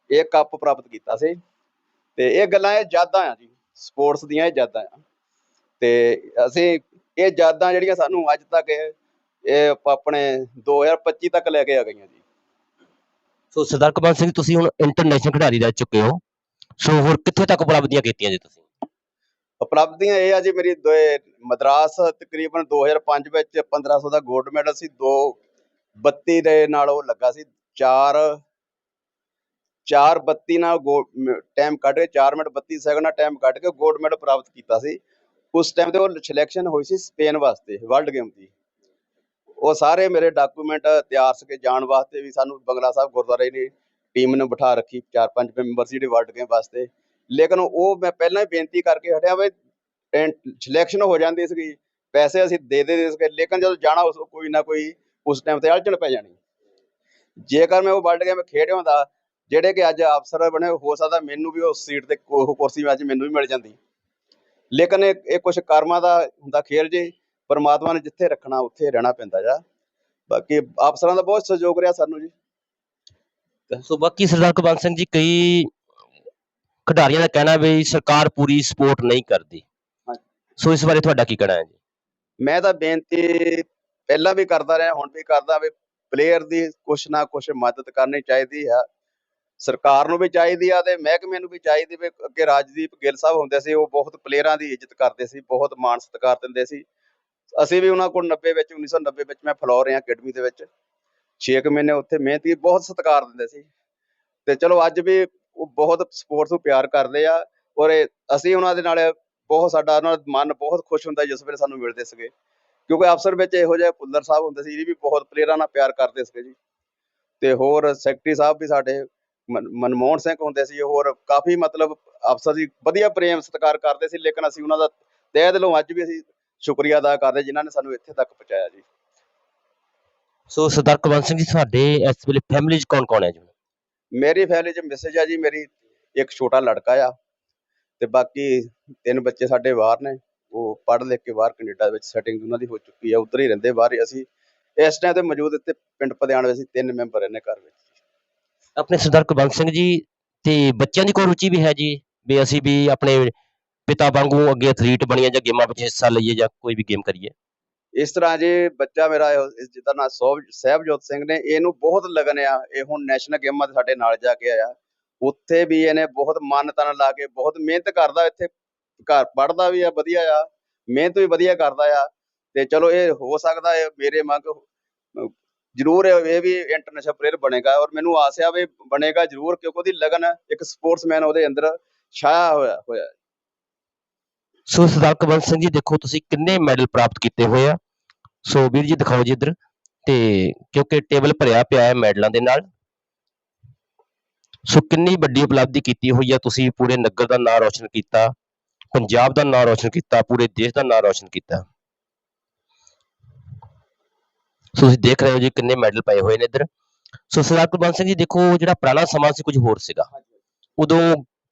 ਇਹ ਕੱਪ ਪ੍ਰਾਪਤ ਕੀਤਾ ਸੀ। ਤੇ ਇਹ ਗੱਲਾਂ ਇਹ ਯਾਦਾਂ ਆ ਜੀ ਸਪੋਰਟਸ ਦੀਆਂ ਇਹ ਯਾਦਾਂ ਆ। ਤੇ ਅਸੀਂ ਇਹ ਯਾਦਾਂ ਜਿਹੜੀਆਂ ਸਾਨੂੰ ਅੱਜ ਤੱਕ ਇਹ ਇਹ ਆਪਾਂ ਆਪਣੇ 2025 ਤੱਕ ਲੈ ਕੇ ਆ ਗਈਆਂ ਜੀ। ਸੋ ਸਰਦਾਰ ਕੁਲਵੰਤ ਸਿੰਘ ਤੁਸੀਂ ਹੁਣ ਇੰਟਰਨੈਸ਼ਨਲ ਖਿਡਾਰੀ ਰਹਿ ਚੁੱਕੇ ਹੋ। ਸੋ ਹੋਰ ਕਿੱਥੇ ਤੱਕ ਉਪਲਬਧੀਆਂ ਕੀਤੀਆਂ ਜੀ ਤੁਸੀਂ? ਉਪਲਬਧੀਆਂ ਇਹ ਆ ਜੀ ਮੇਰੀ ਮਦਰਾਸ ਤਕਰੀਬਨ 2005 ਵਿੱਚ 1500 ਦਾ 골ਡ ਮੈਡਲ ਸੀ 2 32 ਦੇ ਨਾਲ ਉਹ ਲੱਗਾ ਸੀ 4 4 32 ਨਾਲ ਟਾਈਮ ਕੱਢ ਕੇ 4 ਮਿੰਟ 32 ਸੈਕਿੰਡ ਨਾਲ ਟਾਈਮ ਕੱਢ ਕੇ ਗੋਲਡ ਮੈਡਲ ਪ੍ਰਾਪਤ ਕੀਤਾ ਸੀ। ਉਸ ਟਾਈਮ ਤੇ ਉਹ ਸਿਲੈਕਸ਼ਨ ਹੋਈ ਸੀ ਸਪੇਨ ਵਾਸਤੇ ਵਰਲਡ ਗੇਮ ਦੀ। ਉਹ ਸਾਰੇ ਮੇਰੇ ਡਾਕੂਮੈਂਟ ਤਿਆਰ ਸਕੇ ਜਾਣ ਵਾਸਤੇ ਵੀ ਸਾਨੂੰ ਬੰਗਲਾ ਸਾਹਿਬ ਗੁਰਦੁਆਰੇ ਦੀ ਟੀਮ ਨੂੰ ਬਿਠਾ ਰੱਖੀ, ਚਾਰ ਪੰਜ ਮੈਂਬਰ ਸੀ ਜਿਹੜੇ ਵਰਲਡ ਗੇਮ ਵਾਸਤੇ। ਲੇਕਿਨ ਉਹ ਮੈਂ ਪਹਿਲਾਂ ਹੀ ਬੇਨਤੀ ਕਰਕੇ ਹਟਿਆ ਵੀ ਸਿਲੈਕਸ਼ਨ ਹੋ ਜਾਂਦੀ ਸੀਗੀ, ਪੈਸੇ ਅਸੀਂ ਦੇ ਦੇ ਸੀਗੇ, ਲੇਕਿਨ ਜਦੋਂ ਜਾਣਾ ਉਸ ਕੋਈ ਨਾ ਕੋਈ, ਉਸ ਟਾਈਮ ਤੇ ਅੜਚਣ ਪੈ ਜਾਣੀ। ਜੇਕਰ ਮੈਂ ਉਹ ਵਰਲਡ ਗੇਮ ਖੇਡਿਆ ਹੁੰਦਾ ਜਿਹੜੇ ਕਿ ਅੱਜ ਅਫਸਰ ਬਣੇ ਹੋ ਸਕਦਾ ਮੈਨੂੰ ਵੀ ਉਸ ਸੀਟ ਤੇ ਉਹ ਕੁਰਸੀ ਅੱਜ ਮੈਨੂੰ ਵੀ ਮਿਲ ਜਾਂਦੀ। ਲੇਕਿਨ ਇਹ ਕੁਝ ਕਰਮਾਂ ਦਾ ਹੁੰਦਾ ਖੇਲ ਜੀ ਪਰਮਾਤਮਾ ਨੇ ਜਿੱਥੇ ਰੱਖਣਾ ਉੱਥੇ ਰਹਿਣਾ ਪੈਂਦਾ ਜਾ। ਬਾਕੀ ਅਫਸਰਾਂ ਦਾ ਬਹੁਤ ਸਹਿਯੋਗ ਰਿਹਾ ਸਾਨੂੰ ਜੀ। ਸੋ ਬਾਕੀ ਸਰਦਾਰ ਕੁਲਵੰਤ ਸਿੰਘ ਜੀ ਕਈ ਖਿਡਾਰੀਆਂ ਦਾ ਕਹਿਣਾ ਵੀ ਸਰਕਾਰ ਪੂਰੀ ਸਪੋਰਟ ਨਹੀਂ ਕਰਦੀ। ਸੋ ਇਸ ਬਾਰੇ ਤੁਹਾਡਾ ਕੀ ਕਹਿਣਾ ਹੈ ਜੀ? ਮੈਂ ਤਾਂ ਬੇਨਤੀ ਪਹਿਲਾਂ ਵੀ ਕਰਦਾ ਰਿਹਾ ਹੁਣ ਵੀ ਕਰਦਾ ਵੀ ਪਲੇਅਰ ਦੀ ਕੁਛ ਨਾ ਕੁਛ ਮਦਦ ਕਰਨੀ ਚਾਹੀਦੀ ਆ। ਸਰਕਾਰ ਨੂੰ ਵੀ ਚਾਹੀਦੀ ਆ ਤੇ ਮਹਿਕਮੇ ਨੂੰ ਵੀ ਚਾਹੀਦੀ ਵੀ ਅੱਗੇ ਰਾਜਦੀਪ ਗਿੱਲ ਸਾਹਿਬ ਹੁੰਦੇ ਸੀ, ਉਹ ਬਹੁਤ ਪਲੇਅਰਾਂ ਦੀ ਇੱਜ਼ਤ ਕਰਦੇ ਸੀ, ਬਹੁਤ ਮਾਣ ਸਤਿਕਾਰ ਦਿੰਦੇ ਸੀ। ਅਸੀਂ ਵੀ ਉਹਨਾਂ ਕੋਲ 90 ਵਿੱਚ 1990 ਵਿੱਚ ਮੈਂ ਫਲੋਰ ਰਿਹਾ ਅਕੈਡਮੀ ਦੇ ਵਿੱਚ। 6 ਮਹੀਨੇ ਉੱਥੇ ਮਿਹਨਤੀ ਬਹੁਤ ਸਤਿਕਾਰ ਦਿੰਦੇ ਸੀ। ਤੇ ਚਲੋ ਅੱਜ ਵੀ ਉਹ ਬਹੁਤ ਸਪੋਰਟਸ ਨੂੰ ਪਿਆਰ ਕਰਦੇ ਆ ਔਰ ਇਹ- ਅਸੀਂ ਉਹਨਾਂ ਦੇ ਨਾਲ ਬਹੁਤ ਸਾਡਾ ਉਹਨਾਂ ਦਾ ਮਨ ਬਹੁਤ ਖੁਸ਼ ਹੁੰਦਾ ਜਿਸ ਵੇਲੇ ਸਾਨੂੰ ਮਿਲਦੇ ਸੀਗੇ। ਕਿਉਂਕਿ ਅਫਸਰ ਵਿੱਚ ਇਹੋ ਜਿਹੇ ਪੁੱਲਰ ਸਾਹਿਬ ਹੁੰਦੇ ਸੀ, ਇਹ ਵੀ ਬਹੁਤ ਪਲੇਅਰਾਂ ਨਾਲ ਪਿਆਰ ਕਰਦੇ ਸੀਗੇ ਜੀ। ਤੇ ਹੋਰ ਸੈਕਟਰੀ ਸਾਹਿਬ ਵੀ ਸਾਡੇ ਮਨਮੋਹਨ ਸਿੰਘ ਹੁੰਦੇ ਸੀ ਹੋਰ ਕਾਫੀ ਮਤਲਬ ਅਫਸਰ ਜੀ ਵਧੀਆ ਪ੍ਰੇਮ ਸਤਿਕਾਰ ਕਰਦੇ ਸੀ ਲੇਕਿਨ ਅਸੀਂ ਉਹਨਾਂ ਦਾ ਤਹਿ ਦਿਲੋਂ ਅੱਜ ਵੀ ਅਸੀਂ ਸ਼ੁਕਰੀਆ ਅਦਾ ਕਰਦੇ ਜਿਨ੍ਹਾਂ ਨੇ ਸਾਨੂੰ ਇੱਥੇ ਤੱਕ ਪਹੁੰਚਾਇਆ ਜੀ। ਸੋ ਸਰਦਾਰ ਸਿੰਘ ਜੀ ਤੁਹਾਡੇ ਇਸ ਵੇਲੇ ਫੈਮਿਲੀ 'ਚ ਕੌਣ ਕੌਣ ਹੈ ਜੀ? ਮੇਰੀ ਫੈਮਿਲੀ 'ਚ ਮੈਸੇਜ ਆ ਜੀ ਮੇਰੀ ਇੱਕ ਛੋਟਾ ਲੜਕਾ ਆ ਤੇ ਬਾਕੀ ਤਿੰਨ ਬੱਚੇ ਸਾਡੇ ਬਾਹਰ ਨੇ ਉਹ ਪੜ੍ਹ ਲਿਖ ਕੇ ਬਾਹਰ ਕੈਨੇਡਾ ਵਿੱਚ ਸੈਟਿੰਗ ਉਹਨਾਂ ਦੀ ਹੋ ਚੁੱਕੀ ਆ ਉੱਧਰ ਹੀ ਰਹਿੰਦੇ ਬਾਹਰ। ਅਸੀਂ ਇਸ ਟਾਈਮ ਤੇ ਮੌਜੂਦ ਇੱਥੇ ਪਿੰਡ ਪਧਿਆਣ ਵਿੱਚ ਅਸੀਂ ਤਿੰਨ ਮੈਂਬਰ ਰਹਿੰਦੇ ਘਰ ਵਿੱਚ। ਆਪਣੇ ਸਰਦਾਰ ਕੁਲਵੰਤ ਸਿੰਘ ਜੀ ਤੇ ਬੱਚਿਆਂ ਦੀ ਕੋਈ ਰੁਚੀ ਵੀ ਹੈ ਜੀ? ਵੀ ਅਸੀਂ ਵੀ ਆਪਣੇ ਪਿਤਾ ਵਾਂਗੂ ਅੱਗੇ ਐਥਲੀਟ ਬਣੀਏ ਜਾਂ ਗੇਮਾਂ ਵਿੱਚ ਹਿੱਸਾ ਲਈਏ ਜਾਂ ਕੋਈ ਵੀ ਗੇਮ ਕਰੀਏ। ਇਸ ਤਰ੍ਹਾਂ ਜੇ ਬੱਚਾ ਮੇਰਾ ਜਿਹਦਾ ਨਾਂ ਸਹਿਬਜੋਤ ਸਿੰਘ ਨੇ, ਇਹਨੂੰ ਬਹੁਤ ਲਗਨ ਆ, ਇਹ ਹੁਣ ਨੈਸ਼ਨਲ ਗੇਮਾਂ ਤੇ ਸਾਡੇ ਨਾਲ ਜਾ ਕੇ ਆਇਆ। ਉੱਥੇ ਵੀ ਇਹਨੇ ਬਹੁਤ ਮਨ ਤਨ ਲਾ ਕੇ, ਬਹੁਤ ਮਿਹਨਤ ਕਰਦਾ, ਇੱਥੇ ਘਰ ਪੜਦਾ ਵੀ ਆ, ਵਧੀਆ ਆ, ਮਿਹਨਤ ਵੀ ਵਧੀਆ ਕਰਦਾ ਆ। ਤੇ ਚਲੋ ਇਹ ਹੋ ਸਕਦਾ ਹੈ ਮੇਰੇ ਮੰਗ ਜ਼ਰੂਰ ਇਹ ਵੀ ਇੰਟਰਨੈਸ਼ਨਲ ਪਲੇਅਰ ਬਣੇਗਾ ਔਰ ਮੈਨੂੰ ਆਸ ਆ ਵੀ ਬਣੇਗਾ ਜ਼ਰੂਰ ਕਿਉਂਕਿ ਉਹਦੀ ਲਗਨ ਇੱਕ ਸਪੋਰਟਸਮੈਨ ਉਹਦੇ ਅੰਦਰ ਛਾਇਆ ਹੋਇਆ ਹੋਇਆ ਸੋ ਸਰਦਾਰ ਕੁਲਵੰਤ ਸਿੰਘ ਜੀ, ਦੇਖੋ ਤੁਸੀਂ ਕਿੰਨੇ ਮੈਡਲ ਪ੍ਰਾਪਤ ਕੀਤੇ ਹੋਏ ਆ। ਸੋ ਵੀਰ ਜੀ, ਦਿਖਾਓ ਜੀ ਇੱਧਰ। ਤੇ ਕਿਉਂਕਿ ਟੇਬਲ ਭਰਿਆ ਪਿਆ ਹੈ ਮੈਡਲਾਂ ਦੇ ਨਾਲ। ਸੋ ਕਿੰਨੀ ਵੱਡੀ ਉਪਲਬਧੀ ਕੀਤੀ ਹੋਈ ਆ ਤੁਸੀਂ, ਪੂਰੇ ਨਗਰ ਦਾ ਨਾਮ ਰੋਸ਼ਨ ਕੀਤਾ, ਪੰਜਾਬ ਦਾ ਨਾਮ ਰੋਸ਼ਨ ਕੀਤਾ, ਪੂਰੇ ਦੇਸ਼ ਦਾ ਨਾਮ ਰੋਸ਼ਨ ਕੀਤਾ। ਸੋ ਤੁਸੀਂ ਦੇਖ ਰਹੇ ਹੋ ਜੀ ਕਿੰਨੇ ਮੈਡਲ ਪਏ ਹੋਏ ਨੇ ਇੱਧਰ। ਸੋ ਸਰਦਾਰ ਕੁਲਵੰਤ ਸਿੰਘ ਜੀ, ਦੇਖੋ ਜਿਹੜਾ ਪੁਰਾਣਾ ਸਮਾਂ ਸੀ, ਕੁਝ ਹੋਰ ਸੀਗਾ। ਉਦੋਂ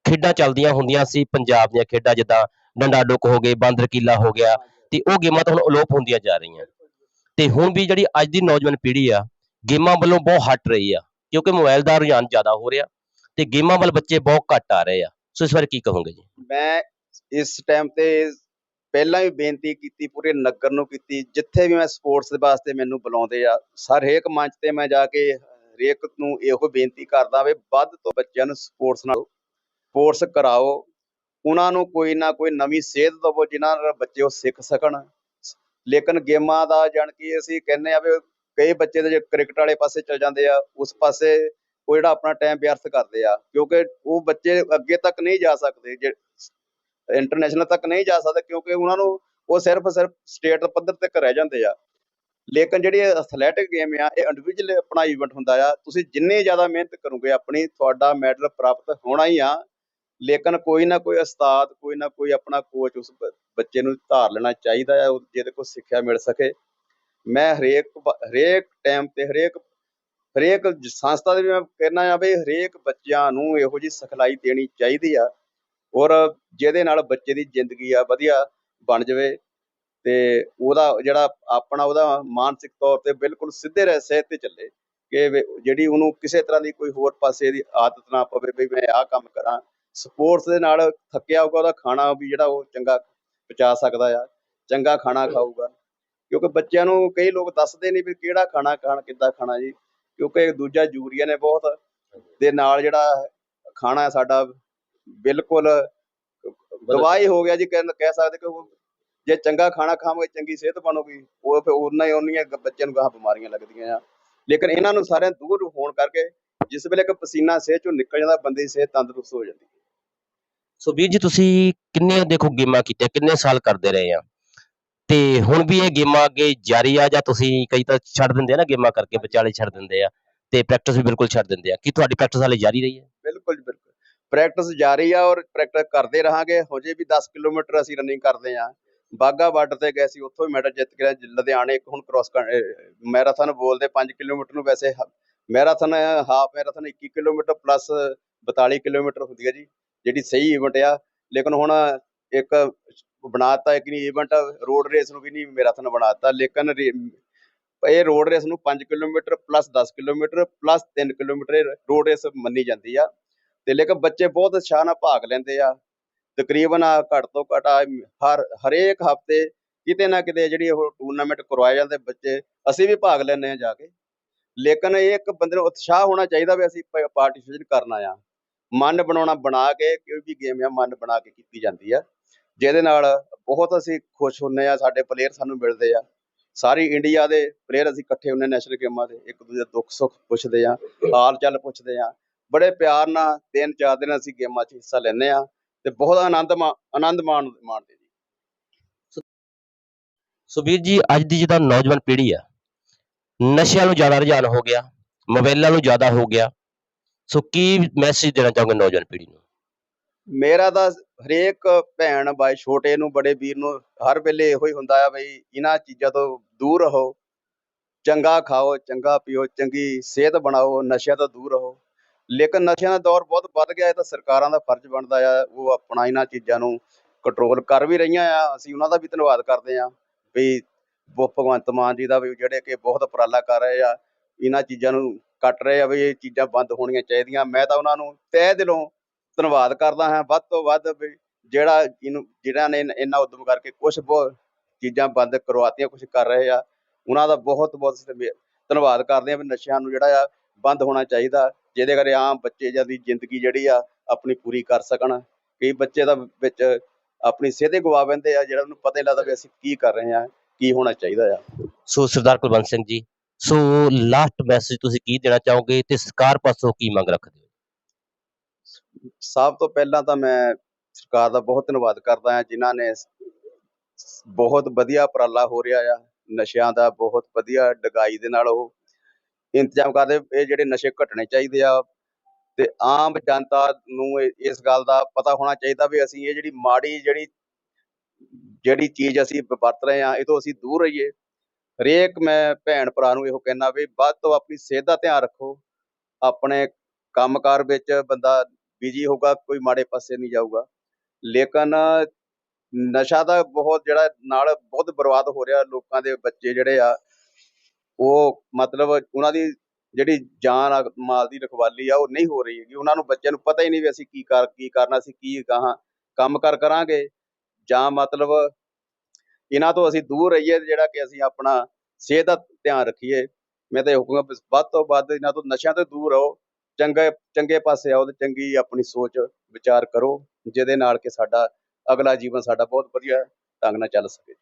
ਖੇਡਾਂ ਚੱਲਦੀਆਂ ਹੁੰਦੀਆਂ ਸੀ, ਪੰਜਾਬ ਦੀਆਂ ਖੇਡਾਂ, ਜਿੱਦਾਂ ਡੰਡਾ ਡੁੱਕ ਹੋ ਗਏ, ਬਾਂਦਰ ਕੀਲਾ ਹੋ ਗਿਆ, ਤੇ ਉਹ ਗੇਮਾਂ ਤਾਂ ਹੁਣ ਅਲੋਪ ਹੁੰਦੀਆਂ ਜਾ ਰਹੀਆਂ। ਤੇ ਹੁਣ ਵੀ ਜਿਹੜੀ ਅੱਜ ਦੀ ਨੌਜਵਾਨ ਪੀੜ੍ਹੀ ਆ, ਗੇਮਾਂ ਵੱਲੋਂ ਬਹੁਤ ਹਟ ਰਹੀ ਆ, ਕਿਉਂਕਿ ਮੋਬਾਈਲ ਦਾ ਰੁਝਾਨ ਜ਼ਿਆਦਾ ਹੋ ਰਿਹਾ, ਤੇ ਗੇਮਾਂ ਵੱਲ ਬੱਚੇ ਬਹੁਤ ਘੱਟ ਆ ਰਹੇ ਆ। ਸੋ ਇਸ ਬਾਰੇ ਕੀ ਕਹੋਗੇ ਜੀ? ਮੈਂ ਇਸ ਟਾਈਮ ਤੇ ਪਹਿਲਾਂ ਵੀ ਬੇਨਤੀ ਕੀਤੀ, ਪੂਰੇ ਨਗਰ ਨੂੰ ਕੀਤੀ, ਜਿੱਥੇ ਵੀ ਮੈਂ ਸਪੋਰਟਸ ਦੇ ਵਾਸਤੇ ਮੈਨੂੰ ਬੁਲਾਉਂਦੇ ਆ ਸਰ ਹਰੇਕ ਮੰਚ ਤੇ ਮੈਂ ਜਾ ਕੇ ਹਰੇਕ ਨੂੰ ਇਹੋ ਬੇਨਤੀ ਕਰਦਾ ਵੀ ਵੱਧ ਤੋਂ ਬੱਚਿਆਂ ਨੂੰ ਸਪੋਰਟਸ ਨਾਲ ਸਪੋਰਟਸ ਕਰਾਓ, ਉਹਨਾਂ ਨੂੰ ਕੋਈ ਨਾ ਕੋਈ ਨਵੀਂ ਸੇਧ ਦਵੋ, ਜਿਨ੍ਹਾਂ ਨਾਲ ਬੱਚੇ ਉਹ ਸਿੱਖ ਸਕਣ। ਲੇਕਿਨ ਗੇਮਾਂ ਦਾ ਜਾਣ ਕਿ ਅਸੀਂ ਕਹਿੰਦੇ ਆ ਵੀ ਕਈ ਬੱਚੇ ਦੇ ਕ੍ਰਿਕਟ ਵਾਲੇ ਪਾਸੇ ਚਲ ਜਾਂਦੇ ਆ, ਉਸ ਪਾਸੇ ਉਹ ਜਿਹੜਾ ਆਪਣਾ ਟਾਈਮ ਵਿਅਰਥ ਕਰਦੇ ਆ, ਕਿਉਂਕਿ ਉਹ ਬੱਚੇ ਅੱਗੇ ਤੱਕ ਨਹੀਂ ਜਾ ਸਕਦੇ, ਜੇ ਇੰਟਰਨੈਸ਼ਨਲ ਤੱਕ ਨਹੀਂ ਜਾ ਸਕਦੇ ਕਿਉਂਕਿ ਉਹਨਾਂ ਨੂੰ ਉਹ ਸਿਰਫ ਸਿਰਫ ਸਟੇਟ ਪੱਧਰ ਤੱਕ ਰਹਿ ਜਾਂਦੇ ਆ। ਲੇਕਿਨ ਜਿਹੜੀ ਐਥਲੈਟਿਕ ਗੇਮ ਆ, ਇਹ ਇੰਡੀਵਿਜੂਅਲ ਆਪਣਾ ਇਵੈਂਟ ਹੁੰਦਾ ਆ। ਤੁਸੀਂ ਜਿੰਨੀ ਜ਼ਿਆਦਾ ਮਿਹਨਤ ਕਰੋਗੇ, ਆਪਣੀ ਤੁਹਾਡਾ ਮੈਡਲ ਪ੍ਰਾਪਤ ਹੋਣਾ ਹੀ ਆ। ਲੇਕਿਨ ਕੋਈ ਨਾ ਕੋਈ ਉਸਤਾਦ, ਕੋਈ ਨਾ ਕੋਈ ਆਪਣਾ ਕੋਚ ਉਸ ਬੱਚੇ ਨੂੰ ਧਾਰ ਲੈਣਾ ਚਾਹੀਦਾ ਆ, ਉਹ ਜਿਹਦੇ ਕੋਲ ਸਿੱਖਿਆ ਮਿਲ ਸਕੇ। ਮੈਂ ਹਰੇਕ ਹਰੇਕ ਟਾਈਮ ਤੇ ਹਰੇਕ ਹਰੇਕ ਸੰਸਥਾ ਦੇ ਵੀ ਮੈਂ ਕਹਿਣਾ ਆ ਵੀ ਹਰੇਕ ਬੱਚਿਆਂ ਨੂੰ ਇਹੋ ਜੀ ਸਿਖਲਾਈ ਦੇਣੀ ਚਾਹੀਦੀ ਆ। ਔਰ ਜਿਹਦੇ ਨਾਲ ਬੱਚੇ ਦੀ ਜ਼ਿੰਦਗੀ ਆ ਵਧੀਆ ਬਣ ਜਾਵੇ ਤੇ ਉਹਦਾ ਜਿਹੜਾ ਆਪਣਾ ਉਹਦਾ ਮਾਨਸਿਕ ਤੌਰ ਤੇ ਬਿਲਕੁਲ ਸਿੱਧੇ ਰਹਿ ਸਹਿਤ ਤੇ ਚੱਲੇ ਕਿ ਜਿਹੜੀ ਉਹਨੂੰ ਕਿਸੇ ਤਰ੍ਹਾਂ ਦੀ ਕੋਈ ਹੋਰ ਪਾਸੇ ਦੀ ਆਦਤ ਨਾ ਪਵੇ ਵੀ ਮੈਂ ਆਹ ਕੰਮ ਕਰਾਂ। ਸਪੋਰਟਸ ਦੇ ਨਾਲ ਥੱਕਿਆ ਹੋਊਗਾ ਉਹਦਾ ਖਾਣਾ ਵੀ ਜਿਹੜਾ ਉਹ ਚੰਗਾ ਪਚਾ ਸਕਦਾ ਆ ਚੰਗਾ ਖਾਣਾ ਖਾਊਗਾ। ਕਿਉਂਕਿ ਬੱਚਿਆਂ ਨੂੰ ਕਈ ਲੋਕ ਦੱਸਦੇ ਨਹੀਂ ਵੀ ਕਿਹੜਾ ਖਾਣਾ ਖਾਣ ਕਿੱਦਾਂ ਖਾਣਾ ਜੀ ਕਿਉਂਕਿ ਦੂਜਾ ਯੂਰੀਆ ਨੇ ਬਹੁਤ ਦੇ ਨਾਲ ਜਿਹੜਾ ਖਾਣਾ ਸਾਡਾ ਬਿਲਕੁਲ ਦਵਾਈ ਹੋ ਗਿਆ ਜੀ ਕਹਿ ਕਹਿ ਸਕਦੇ ਕਿ ਜੇ ਚੰਗਾ ਖਾਣਾ ਖਾਵਾਂਗੇ ਚੰਗੀ ਸਿਹਤ ਬਣੂਗੀ ਉਹ ਫਿਰ ਉਨਾ ਹੀ ਉਨੀਆਂ ਬੱਚਿਆਂ ਨੂੰ ਗਾਹ ਬਿਮਾਰੀਆਂ ਲੱਗਦੀਆਂ ਆ। ਲੇਕਿਨ ਇਹਨਾਂ ਨੂੰ ਸਾਰਿਆਂ ਦੂਰ ਹੋਣ ਕਰਕੇ ਜਿਸ ਵੇਲੇ ਕਿ ਪਸੀਨਾ ਸਿਹਤ ਚੋਂ ਨਿਕਲ ਜਾਂਦਾ ਬੰਦੇ ਦੀ ਸਿਹਤ ਤੰਦਰੁਸਤ ਹੋ ਜਾਂਦੀ ਹੈ। ਸੋ ਵੀਰ ਜੀ ਤੁਸੀਂ ਕਿੰਨੇ ਦੇਖੋ ਗੇਮਾਂ ਕੀਤੀਆਂ ਕਿੰਨੇ ਸਾਲ ਕਰਦੇ ਰਹੇ ਆ? ਤੇ ਹੁਣ ਵੀ ਇਹ ਗੇਮਾਂ ਅੱਗੇ ਜਾਰੀ ਆ ਜਾਂ ਤੁਸੀਂ ਕਈ ਤਾਂ ਛੱਡ ਦਿੰਦੇ ਆ ਨਾ ਗੇਮਾਂ ਕਰਕੇ ਵਿਚਾਲੇ ਛੱਡ ਦਿੰਦੇ ਆ ਤੇ ਪ੍ਰੈਕਟਿਸ ਵੀ ਬਿਲਕੁਲ ਛੱਡ ਦਿੰਦੇ ਆ। ਕੀ ਤੁਹਾਡੀ ਪ੍ਰੈਕਟਿਸ ਹਾਲੇ ਜਾਰੀ ਰਹੀ ਹੈ? ਬਿਲਕੁਲ ਜੀ ਬਿਲਕੁਲ। ਪ੍ਰੈਕਟਿਸ ਜਾਰੀ ਆ ਔਰ ਪ੍ਰੈਕਟਿਸ ਕਰਦੇ ਰਹਾਂਗੇ। ਹਜੇ ਵੀ 10 ਕਿਲੋਮੀਟਰ ਅਸੀਂ ਰਨਿੰਗ ਕਰਦੇ ਆ। ਬਾਗਾ ਬਾਰਡਰ ਤੇ ਗਏ ਸੀ, ਉੱਥੋਂ ਵੀ ਮੈਡਲ ਜਿੱਤ ਕੇ ਲੁਧਿਆਣੇ ਇੱਕ ਹੁਣ ਕ੍ਰਾਸ ਮੈਰਾਥਨ ਬੋਲਦੇ 5 ਕਿਲੋਮੀਟਰ ਨੂੰ ਵੈਸੇ marathon half marathon 21 kilometre plus 42 kilometre ਹੁੰਦੀ ਹੈ ਜੀ, ਜਿਹੜੀ ਸਹੀ ਇਵੈਂਟ ਆ। ਲੇਕਿਨ ਹੁਣ ਇੱਕ ਬਣਾਤਾ ਇੱਕ ਨਹੀਂ ਇਵੈਂਟ ਰੋਡ ਰੇਸ ਨੂੰ ਵੀ ਨਹੀਂ ਮੈਰਾਥਨ ਬਣਾਤਾ ਲੇਕਿਨ ਇਹ ਰੋਡ ਰੇਸ ਨੂੰ 5 kilometre plus 10 kilometre plus 3 kilometre road race ਮੰਨੀ ਜਾਂਦੀ ਆ। ਤੇ ਲੇਕਿਨ ਬੱਚੇ ਬਹੁਤ ਉਤਸ਼ਾਹ ਨਾਲ ਭਾਗ ਲੈਂਦੇ ਆ। ਤਕਰੀਬਨ ਆ ਘੱਟ ਤੋਂ ਘੱਟ ਆ ਹਰ, ਹਰੇਕ ਹਫ਼ਤੇ ਕਿਤੇ ਨਾ ਕਿਤੇ ਜਿਹੜੀ ਉਹ ਟੂਰਨਾਮੈਂਟ ਕਰਵਾਏ ਜਾਂਦੇ ਬੱਚੇ, ਅਸੀਂ ਵੀ ਭਾਗ ਲੈਂਦੇ ਆ ਜਾ ਕੇ। ਲੇਕਿਨ ਇਹ ਇੱਕ ਬੰਦੇ ਨੂੰ ਉਤਸ਼ਾਹ ਹੋਣਾ ਚਾਹੀਦਾ ਵੀ ਅਸੀਂ ਪਾਰਟਿਸਿਪੇਟ ਕਰਨਾ ਆ। ਮਨ ਬਣਾਉਣਾ ਬਣਾ ਕੇ, ਕੋਈ ਵੀ ਗੇਮ ਆ, ਮਨ ਬਣਾ ਕੇ ਕੀਤੀ ਜਾਂਦੀ ਆ। ਜਿਹਦੇ ਨਾਲ ਬਹੁਤ ਅਸੀਂ ਖੁਸ਼ ਹੁੰਨੇ ਆ, ਸਾਡੇ ਪਲੇਅਰ ਸਾਨੂੰ ਮਿਲਦੇ ਆ। ਸਾਰੀ ਇੰਡੀਆ ਦੇ ਪਲੇਅਰ ਅਸੀਂ ਇਕੱਠੇ ਹੁੰਨੇ ਨੈਸ਼ਨਲ ਗੇਮਾਂ ਦੇ ਇੱਕ ਦੂਜੇ ਦਾ ਦੁੱਖ ਸੁੱਖ ਪੁੱਛਦੇ ਆ ਹਾਲ ਚਾਲ ਪੁੱਛਦੇ ਆ। ਬੜੇ ਪਿਆਰ ਨਾਲ ਤਿੰਨ ਚਾਰ ਦਿਨ ਅਸੀਂ ਗੇਮਾਂ 'ਚ ਹਿੱਸਾ ਲੈਂਦੇ ਆ ਤੇ ਬਹੁਤ ਆਨੰਦ ਆਨੰਦ ਮਾਣ ਮਾਣਦੇ ਜੀ। ਸੋ ਵੀਰ ਜੀ ਅੱਜ ਦੀ ਜਿਹਦਾ ਨੌਜਵਾਨ ਪੀੜ੍ਹੀ ਆ ਨਸ਼ਿਆਂ ਨੂੰ ਜ਼ਿਆਦਾ ਰੁਝਾਨ ਹੋ ਗਿਆ ਮੋਬਾਈਲਾਂ ਨੂੰ ਜ਼ਿਆਦਾ ਹੋ ਗਿਆ ਸੋ ਕੀ ਮੈਸੇਜ ਦੇਣਾ ਚਾਹੋਗੇ ਨੌਜਵਾਨ ਪੀੜ੍ਹੀ ਨੂੰ? ਮੇਰਾ ਤਾਂ ਹਰੇਕ ਭੈਣ ਬਾਈ ਛੋਟੇ ਨੂੰ ਬੜੇ ਵੀਰ ਨੂੰ ਹਰ ਵੇਲੇ ਇਹੋ ਹੀ ਹੁੰਦਾ ਆ ਬਈ ਇਹਨਾਂ ਚੀਜ਼ਾਂ ਤੋਂ ਦੂਰ ਰਹੋ ਚੰਗਾ ਖਾਓ ਚੰਗਾ ਪੀਓ ਚੰਗੀ ਸਿਹਤ ਬਣਾਓ ਨਸ਼ਿਆਂ ਤੋਂ ਦੂਰ ਰਹੋ। ਲੇਕਿਨ ਨਸ਼ਿਆਂ ਦਾ ਦੌਰ ਬਹੁਤ ਵੱਧ ਗਿਆ, ਇਹ ਤਾਂ ਸਰਕਾਰਾਂ ਦਾ ਫਰਜ਼ ਬਣਦਾ ਆ, ਉਹ ਆਪਣਾ ਇਹਨਾਂ ਚੀਜ਼ਾਂ ਨੂੰ ਕੰਟਰੋਲ ਕਰ ਵੀ ਰਹੀਆਂ ਆ, ਅਸੀਂ ਉਹਨਾਂ ਦਾ ਵੀ ਧੰਨਵਾਦ ਕਰਦੇ ਆ ਵੀ ਭਗਵੰਤ ਮਾਨ ਜੀ ਦਾ ਵੀ ਜਿਹੜੇ ਕਿ ਬਹੁਤ ਉਪਰਾਲਾ ਕਰ ਰਹੇ ਆ, ਇਹਨਾਂ ਚੀਜ਼ਾਂ ਨੂੰ ਕੱਟ ਰਹੇ ਆ ਵੀ ਇਹ ਚੀਜ਼ਾਂ ਬੰਦ ਹੋਣੀਆਂ ਚਾਹੀਦੀਆਂ, ਮੈਂ ਤਾਂ ਉਹਨਾਂ ਨੂੰ ਤਹਿ ਦਿਲੋਂ ਧੰਨਵਾਦ ਕਰਦਾ ਹਾਂ, ਵੱਧ ਤੋਂ ਵੱਧ ਵੀ ਜਿਹੜਾ ਇਹਨੂੰ ਜਿਹੜਾ ਨੇ ਇਹਨਾਂ ਉਦਮ ਕਰਕੇ ਕੁਝ ਬਹੁਤ ਚੀਜ਼ਾਂ ਬੰਦ ਕਰਵਾਤੀਆਂ ਕੁਝ ਕਰ ਰਹੇ ਆ, ਉਹਨਾਂ ਦਾ ਬਹੁਤ ਬਹੁਤ ਧੰਨਵਾਦ ਕਰਦੇ ਆ ਵੀ ਨਸ਼ਿਆਂ ਨੂੰ ਜਿਹੜਾ ਆ ਬੰਦ ਹੋਣਾ ਚਾਹੀਦਾ। ਜਿਹਦੇ ਕਰਕੇ ਆਮ ਬੱਚੇ ਦੀ ਜ਼ਿੰਦਗੀ ਜਿਹੜੀ ਆ ਆਪਣੀ ਪੂਰੀ ਕਰ ਸਕਣ। ਕਈ ਬੱਚੇ ਦਾ ਵਿੱਚ ਆਪਣੀ ਸਿਹਤ ਗਵਾ ਬੈਂਦੇ ਆ ਜਿਹੜਾ ਉਹਨੂੰ ਪਤਾ ਹੀ ਲੱਗਦਾ ਵੀ ਅਸੀਂ ਕੀ ਕਰ ਰਹੇ ਆ ਕੀ ਹੋਣਾ ਚਾਹੀਦਾ ਆ। ਸੋ Sardar Kulwant Singh ji so last message ਤੁਸੀਂ ਕੀ ਦੇਣਾ ਚਾਹੋਗੇ ਤੇ ਸਰਕਾਰ ਪਾਸੋਂ ਕੀ ਮੰਗ ਰੱਖਦੇ ਹੋ? ਸਭ ਤੋਂ ਪਹਿਲਾਂ ਤਾਂ ਮੈਂ ਸਰਕਾਰ ਦਾ ਬਹੁਤ ਧੰਨਵਾਦ ਕਰਦਾ ਹਾਂ ਜਿਨ੍ਹਾਂ ਨੇ ਬਹੁਤ ਵਧੀਆ ਉਪਰਾਲਾ ਹੋ ਰਿਹਾ ਆ। ਨਸ਼ਿਆਂ ਦਾ ਬਹੁਤ ਵਧੀਆ ਡਗਾਈ ਦੇ ਨਾਲ ਉਹ ਇੰਤਜ਼ਾਮ ਕਰਦੇ ਇਹ ਜਿਹੜੇ ਨਸ਼ੇ ਘਟਣੇ ਚਾਹੀਦੇ ਆ ਤੇ ਆਮ ਜਨਤਾ ਨੂੰ ਇਸ ਗੱਲ ਦਾ ਪਤਾ ਹੋਣਾ ਚਾਹੀਦਾ ਵੀ ਅਸੀਂ ਇਹ ਜਿਹੜੀ ਮਾੜੀ ਜਿਹੜੀ ਜਿਹੜੀ ਚੀਜ਼ ਅਸੀਂ ਵਰਤ ਰਹੇ ਆ ਇਹ ਤੋਂ ਅਸੀਂ ਦੂਰ ਰਹੀਏ। ਹਰੇਕ ਮੈਂ ਭੈਣ ਭਰਾ ਨੂੰ ਇਹੋ ਕਹਿਣਾ ਵੀ ਵੱਧ ਤੋਂ ਆਪਣੀ ਸਿਹਤ ਦਾ ਧਿਆਨ ਰੱਖੋ। ਆਪਣੇ ਕੰਮਕਾਰ ਵਿੱਚ ਬੰਦਾ ਬਿਜ਼ੀ ਹੋਊਗਾ, ਕੋਈ ਮਾੜੇ ਪਾਸੇ ਨਹੀਂ ਜਾਊਗਾ। ਲੇਕਿਨ ਨਸ਼ਾ ਦਾ ਬਹੁਤ ਜਿਹੜਾ ਨਾਲ ਬਹੁਤ ਬਰਬਾਦ ਹੋ ਰਿਹਾ ਲੋਕਾਂ ਦੇ ਬੱਚੇ ਜਿਹੜੇ ਆ ਉਹ ਮਤਲਬ ਉਹਨਾਂ ਦੀ ਜਿਹੜੀ ਜਾਨ ਆ, ਮਾਲ ਦੀ ਰਖਵਾਲੀ ਆ, ਉਹ ਨਹੀਂ ਹੋ ਰਹੀ ਹੈਗੀ। ਉਹਨਾਂ ਨੂੰ ਬੱਚਿਆਂ ਨੂੰ ਪਤਾ ਹੀ ਨਹੀਂ ਵੀ ਅਸੀਂ ਕੀ ਕਰ, ਕੀ ਕਰਨਾ ਸੀ ਕੀ ਗਾਹਾਂ ਕੰਮ ਕਰ ਕਰਾਂਗੇ। ਜਾਂ ਮਤਲਬ ਇਹਨਾਂ ਤੋਂ ਅਸੀਂ ਦੂਰ ਰਹੀਏ ਜਿਹੜਾ ਕਿ ਅਸੀਂ ਆਪਣਾ ਸਿਹਤ ਦਾ ਧਿਆਨ ਰੱਖੀਏ। ਮੈਂ ਤਾਂ ਇਹ ਕਹੂੰਗਾ ਵੱਧ ਤੋਂ ਵੱਧ ਇਹਨਾਂ ਤੋਂ ਨਸ਼ਿਆਂ ਤੋਂ ਦੂਰ ਰਹੋ। ਚੰਗੇ ਚੰਗੇ ਪਾਸੇ ਆਓ ਤੇ ਚੰਗੀ ਆਪਣੀ ਸੋਚ, ਵਿਚਾਰ ਕਰੋ। ਜਿਹਦੇ ਨਾਲ ਕਿ ਸਾਡਾ ਅਗਲਾ ਜੀਵਨ ਸਾਡਾ ਬਹੁਤ ਵਧੀਆ ਢੰਗ ਨਾਲ ਚੱਲ ਸਕੇ।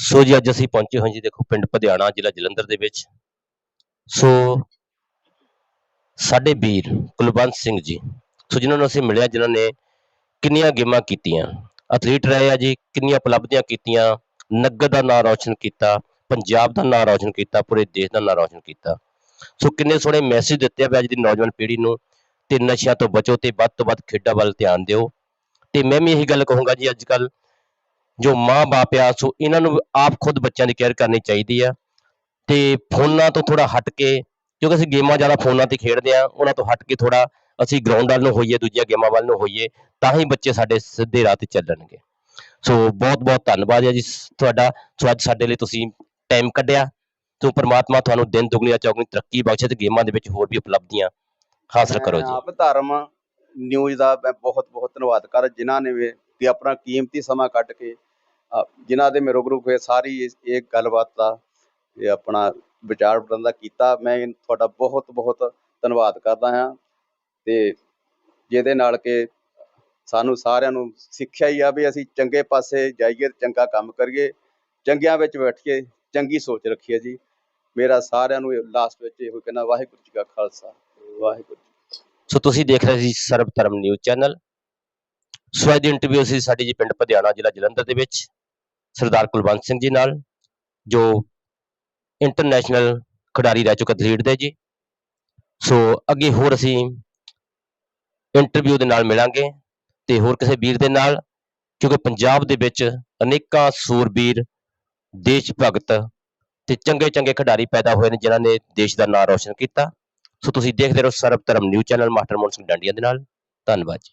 ਸੋ ਜੀ, ਅੱਜ ਅਸੀਂ ਪਹੁੰਚੇ ਹੋਏ ਜੀ, ਦੇਖੋ, ਪਿੰਡ ਪਧਿਆਣਾ, ਜ਼ਿਲ੍ਹਾ ਜਲੰਧਰ ਦੇ ਵਿੱਚ। ਸੋ ਸਾਡੇ ਵੀਰ ਕੁਲਵੰਤ ਸਿੰਘ ਜੀ, ਸੋ ਜਿਨ੍ਹਾਂ ਨੂੰ ਅਸੀਂ ਮਿਲਿਆ, ਜਿਨ੍ਹਾਂ ਨੇ ਕਿੰਨੀਆਂ ਗੇਮਾਂ ਕੀਤੀਆਂ ਐਥਲੀਟ ਰਹੇ ਆ ਜੀ, ਕਿੰਨੀਆਂ ਉਪਲਬਧੀਆਂ ਕੀਤੀਆਂ, ਨਗਦ ਦਾ ਨਾਂ ਰੌਸ਼ਨ ਕੀਤਾ, ਪੰਜਾਬ ਦਾ ਨਾਂ ਰੌਸ਼ਨ ਕੀਤਾ, ਪੂਰੇ ਦੇਸ਼ ਦਾ ਨਾਂ ਰੌਸ਼ਨ ਕੀਤਾ। ਸੋ ਕਿੰਨੇ ਸੋਹਣੇ ਮੈਸੇਜ ਦਿੱਤੇ ਆ ਅੱਜ ਦੀ ਨੌਜਵਾਨ ਪੀੜ੍ਹੀ ਨੂੰ, ਤੇ ਨਸ਼ਿਆਂ ਤੋਂ ਬਚੋ ਤੇ ਵੱਧ ਤੋਂ ਵੱਧ ਖੇਡਾਂ ਵੱਲ ਧਿਆਨ ਦਿਓ। ਤੇ ਮੈਂ ਵੀ ਇਹੀ ਗੱਲ ਕਹੂੰਗਾ ਜੀ, ਅੱਜ ਕੱਲ ਜੋ ਮਾਂ-ਬਾਪ ਆ ਸੋ ਇਹਨਾਂ ਨੂੰ ਆਪ ਖੁਦ ਬੱਚਿਆਂ ਦੀ ਕੇਅਰ ਕਰਨੀ ਚਾਹੀਦੀ ਆ। ਤੇ ਫੋਨਾਂ ਤੋਂ ਥੋੜਾ ਹਟ ਕੇ ਕਿਉਂਕਿ ਅਸੀਂ ਗੇਮਾਂ ਜ਼ਿਆਦਾ ਫੋਨਾਂ ਤੇ ਖੇਡਦੇ ਆ ਉਹਨਾਂ ਤੋਂ ਹਟ ਕੇ ਥੋੜਾ ਅਸੀਂ ਗਰਾਊਂਡ ਵੱਲ ਨੂੰ ਹੋਈਏ ਦੂਜੀਆਂ ਗੇਮਾਂ ਵੱਲ ਨੂੰ ਹੋਈਏ ਤਾਂ ਹੀ ਬੱਚੇ ਸਾਡੇ ਸਿੱਧੇ ਰਾਹ ਤੇ ਚੱਲਣਗੇ। ਸੋ ਬਹੁਤ ਬਹੁਤ ਧੰਨਵਾਦ ਹੈ ਜੀ ਤੁਹਾਡਾ। ਸੋ ਅੱਜ ਸਾਡੇ ਲਈ ਤੁਸੀਂ ਟਾਈਮ ਕੱਢਿਆ। ਸੋ ਪ੍ਰਮਾਤਮਾ ਤੁਹਾਨੂੰ ਦਿਨ ਦੁਗਣੀ ਚੌਗਣੀ ਤਰੱਕੀ ਬਖਸ਼ੇ ਤੇ ਗੇਮਾਂ ਦੇ ਵਿੱਚ ਹੋਰ ਵੀ ਉਪਲਬਧੀਆਂ ਹਾਸਲ ਕਰੋ ਮੈਂ ਜੀ। ਆਪ ਧਰਮ ਨਿਊਜ਼ ਦਾ ਮੈਂ ਬਹੁਤ ਬਹੁਤ ਧੰਨਵਾਦ ਕਰ ਜਿਨ੍ਹਾਂ ਨੇ ਵੀ ਆਪਣਾ ਕੀਮਤੀ ਸਮਾਂ ਕੱਢ ਕੇ ਜਿਨ੍ਹਾਂ ਦੇ ਮੇਰੇ ਗਰੁੱਪ ਹੋਏ ਸਾਰੀ ਇਹ ਗੱਲਬਾਤ ਦਾ, ਇਹ ਆਪਣਾ ਵਿਚਾਰ ਵਟਾਂਦਰਾ ਕੀਤਾ, ਮੈਂ ਤੁਹਾਡਾ ਬਹੁਤ ਬਹੁਤ ਧੰਨਵਾਦ ਕਰਦਾ ਹਾਂ। ਤੇ ਜਿਹਦੇ ਨਾਲ ਕਿ ਸਾਨੂੰ ਸਾਰਿਆਂ ਨੂੰ ਸਿੱਖਿਆ ਹੀ ਆ ਵੀ ਅਸੀਂ ਚੰਗੇ ਪਾਸੇ ਜਾਈਏ, ਚੰਗਾ ਕੰਮ ਕਰੀਏ, ਚੰਗਿਆਂ ਵਿੱਚ ਬੈਠੀਏ, ਚੰਗੀ ਸੋਚ ਰੱਖੀਏ ਜੀ। ਮੇਰਾ ਸਾਰਿਆਂ ਨੂੰ ਲਾਸਟ ਵਿੱਚ ਇਹੋ ਕਹਿਣਾ, ਵਾਹਿਗੁਰੂ ਜੀ ਕਾ ਖਾਲਸਾ, ਵਾਹਿਗੁਰੂ ਜੀ ਸੋ ਤੁਸੀਂ ਦੇਖ ਰਹੇ ਸੀ ਸਰਬ ਧਰਮ ਨਿਊਜ਼ ਚੈਨਲ। ਸੋ ਅੱਜ ਦੀ ਇੰਟਰਵਿਊ ਸੀ ਸਾਡੀ ਜੀ ਪਿੰਡ ਪਧਿਆਣਾ ਜ਼ਿਲ੍ਹਾ ਜਲੰਧਰ ਦੇ ਵਿੱਚ ਸਰਦਾਰ ਕੁਲਵੰਤ ਸਿੰਘ ਜੀ ਨਾਲ, ਜੋ ਇੰਟਰਨੈਸ਼ਨਲ ਖਿਡਾਰੀ ਰਹਿ ਚੁੱਕੇ ਐਥਲੀਟ ਦੇ ਜੀ। ਸੋ ਅੱਗੇ ਹੋਰ ਅਸੀਂ ਇੰਟਰਵਿਊ ਦੇ ਨਾਲ ਮਿਲਾਂਗੇ ਤੇ ਹੋਰ ਕਿਸੇ ਵੀਰ ਦੇ ਨਾਲ, ਕਿਉਂਕਿ ਪੰਜਾਬ ਦੇ ਵਿੱਚ ਅਨੇਕਾਂ ਸੂਰਬੀਰ, ਦੇਸ਼ ਭਗਤ ਤੇ ਚੰਗੇ ਚੰਗੇ ਖਿਡਾਰੀ ਪੈਦਾ ਹੋਏ ਨੇ, ਜਿਨ੍ਹਾਂ ਨੇ ਦੇਸ਼ ਦਾ ਨਾਮ ਰੌਸ਼ਨ ਕੀਤਾ। ਸੋ ਤੁਸੀਂ ਦੇਖਦੇ ਰਹੋ Sarab Dharam news channel master Mohan Singh Dandian ਦੇ ਨਾਲ। ਧੰਨਵਾਦ ਜੀ।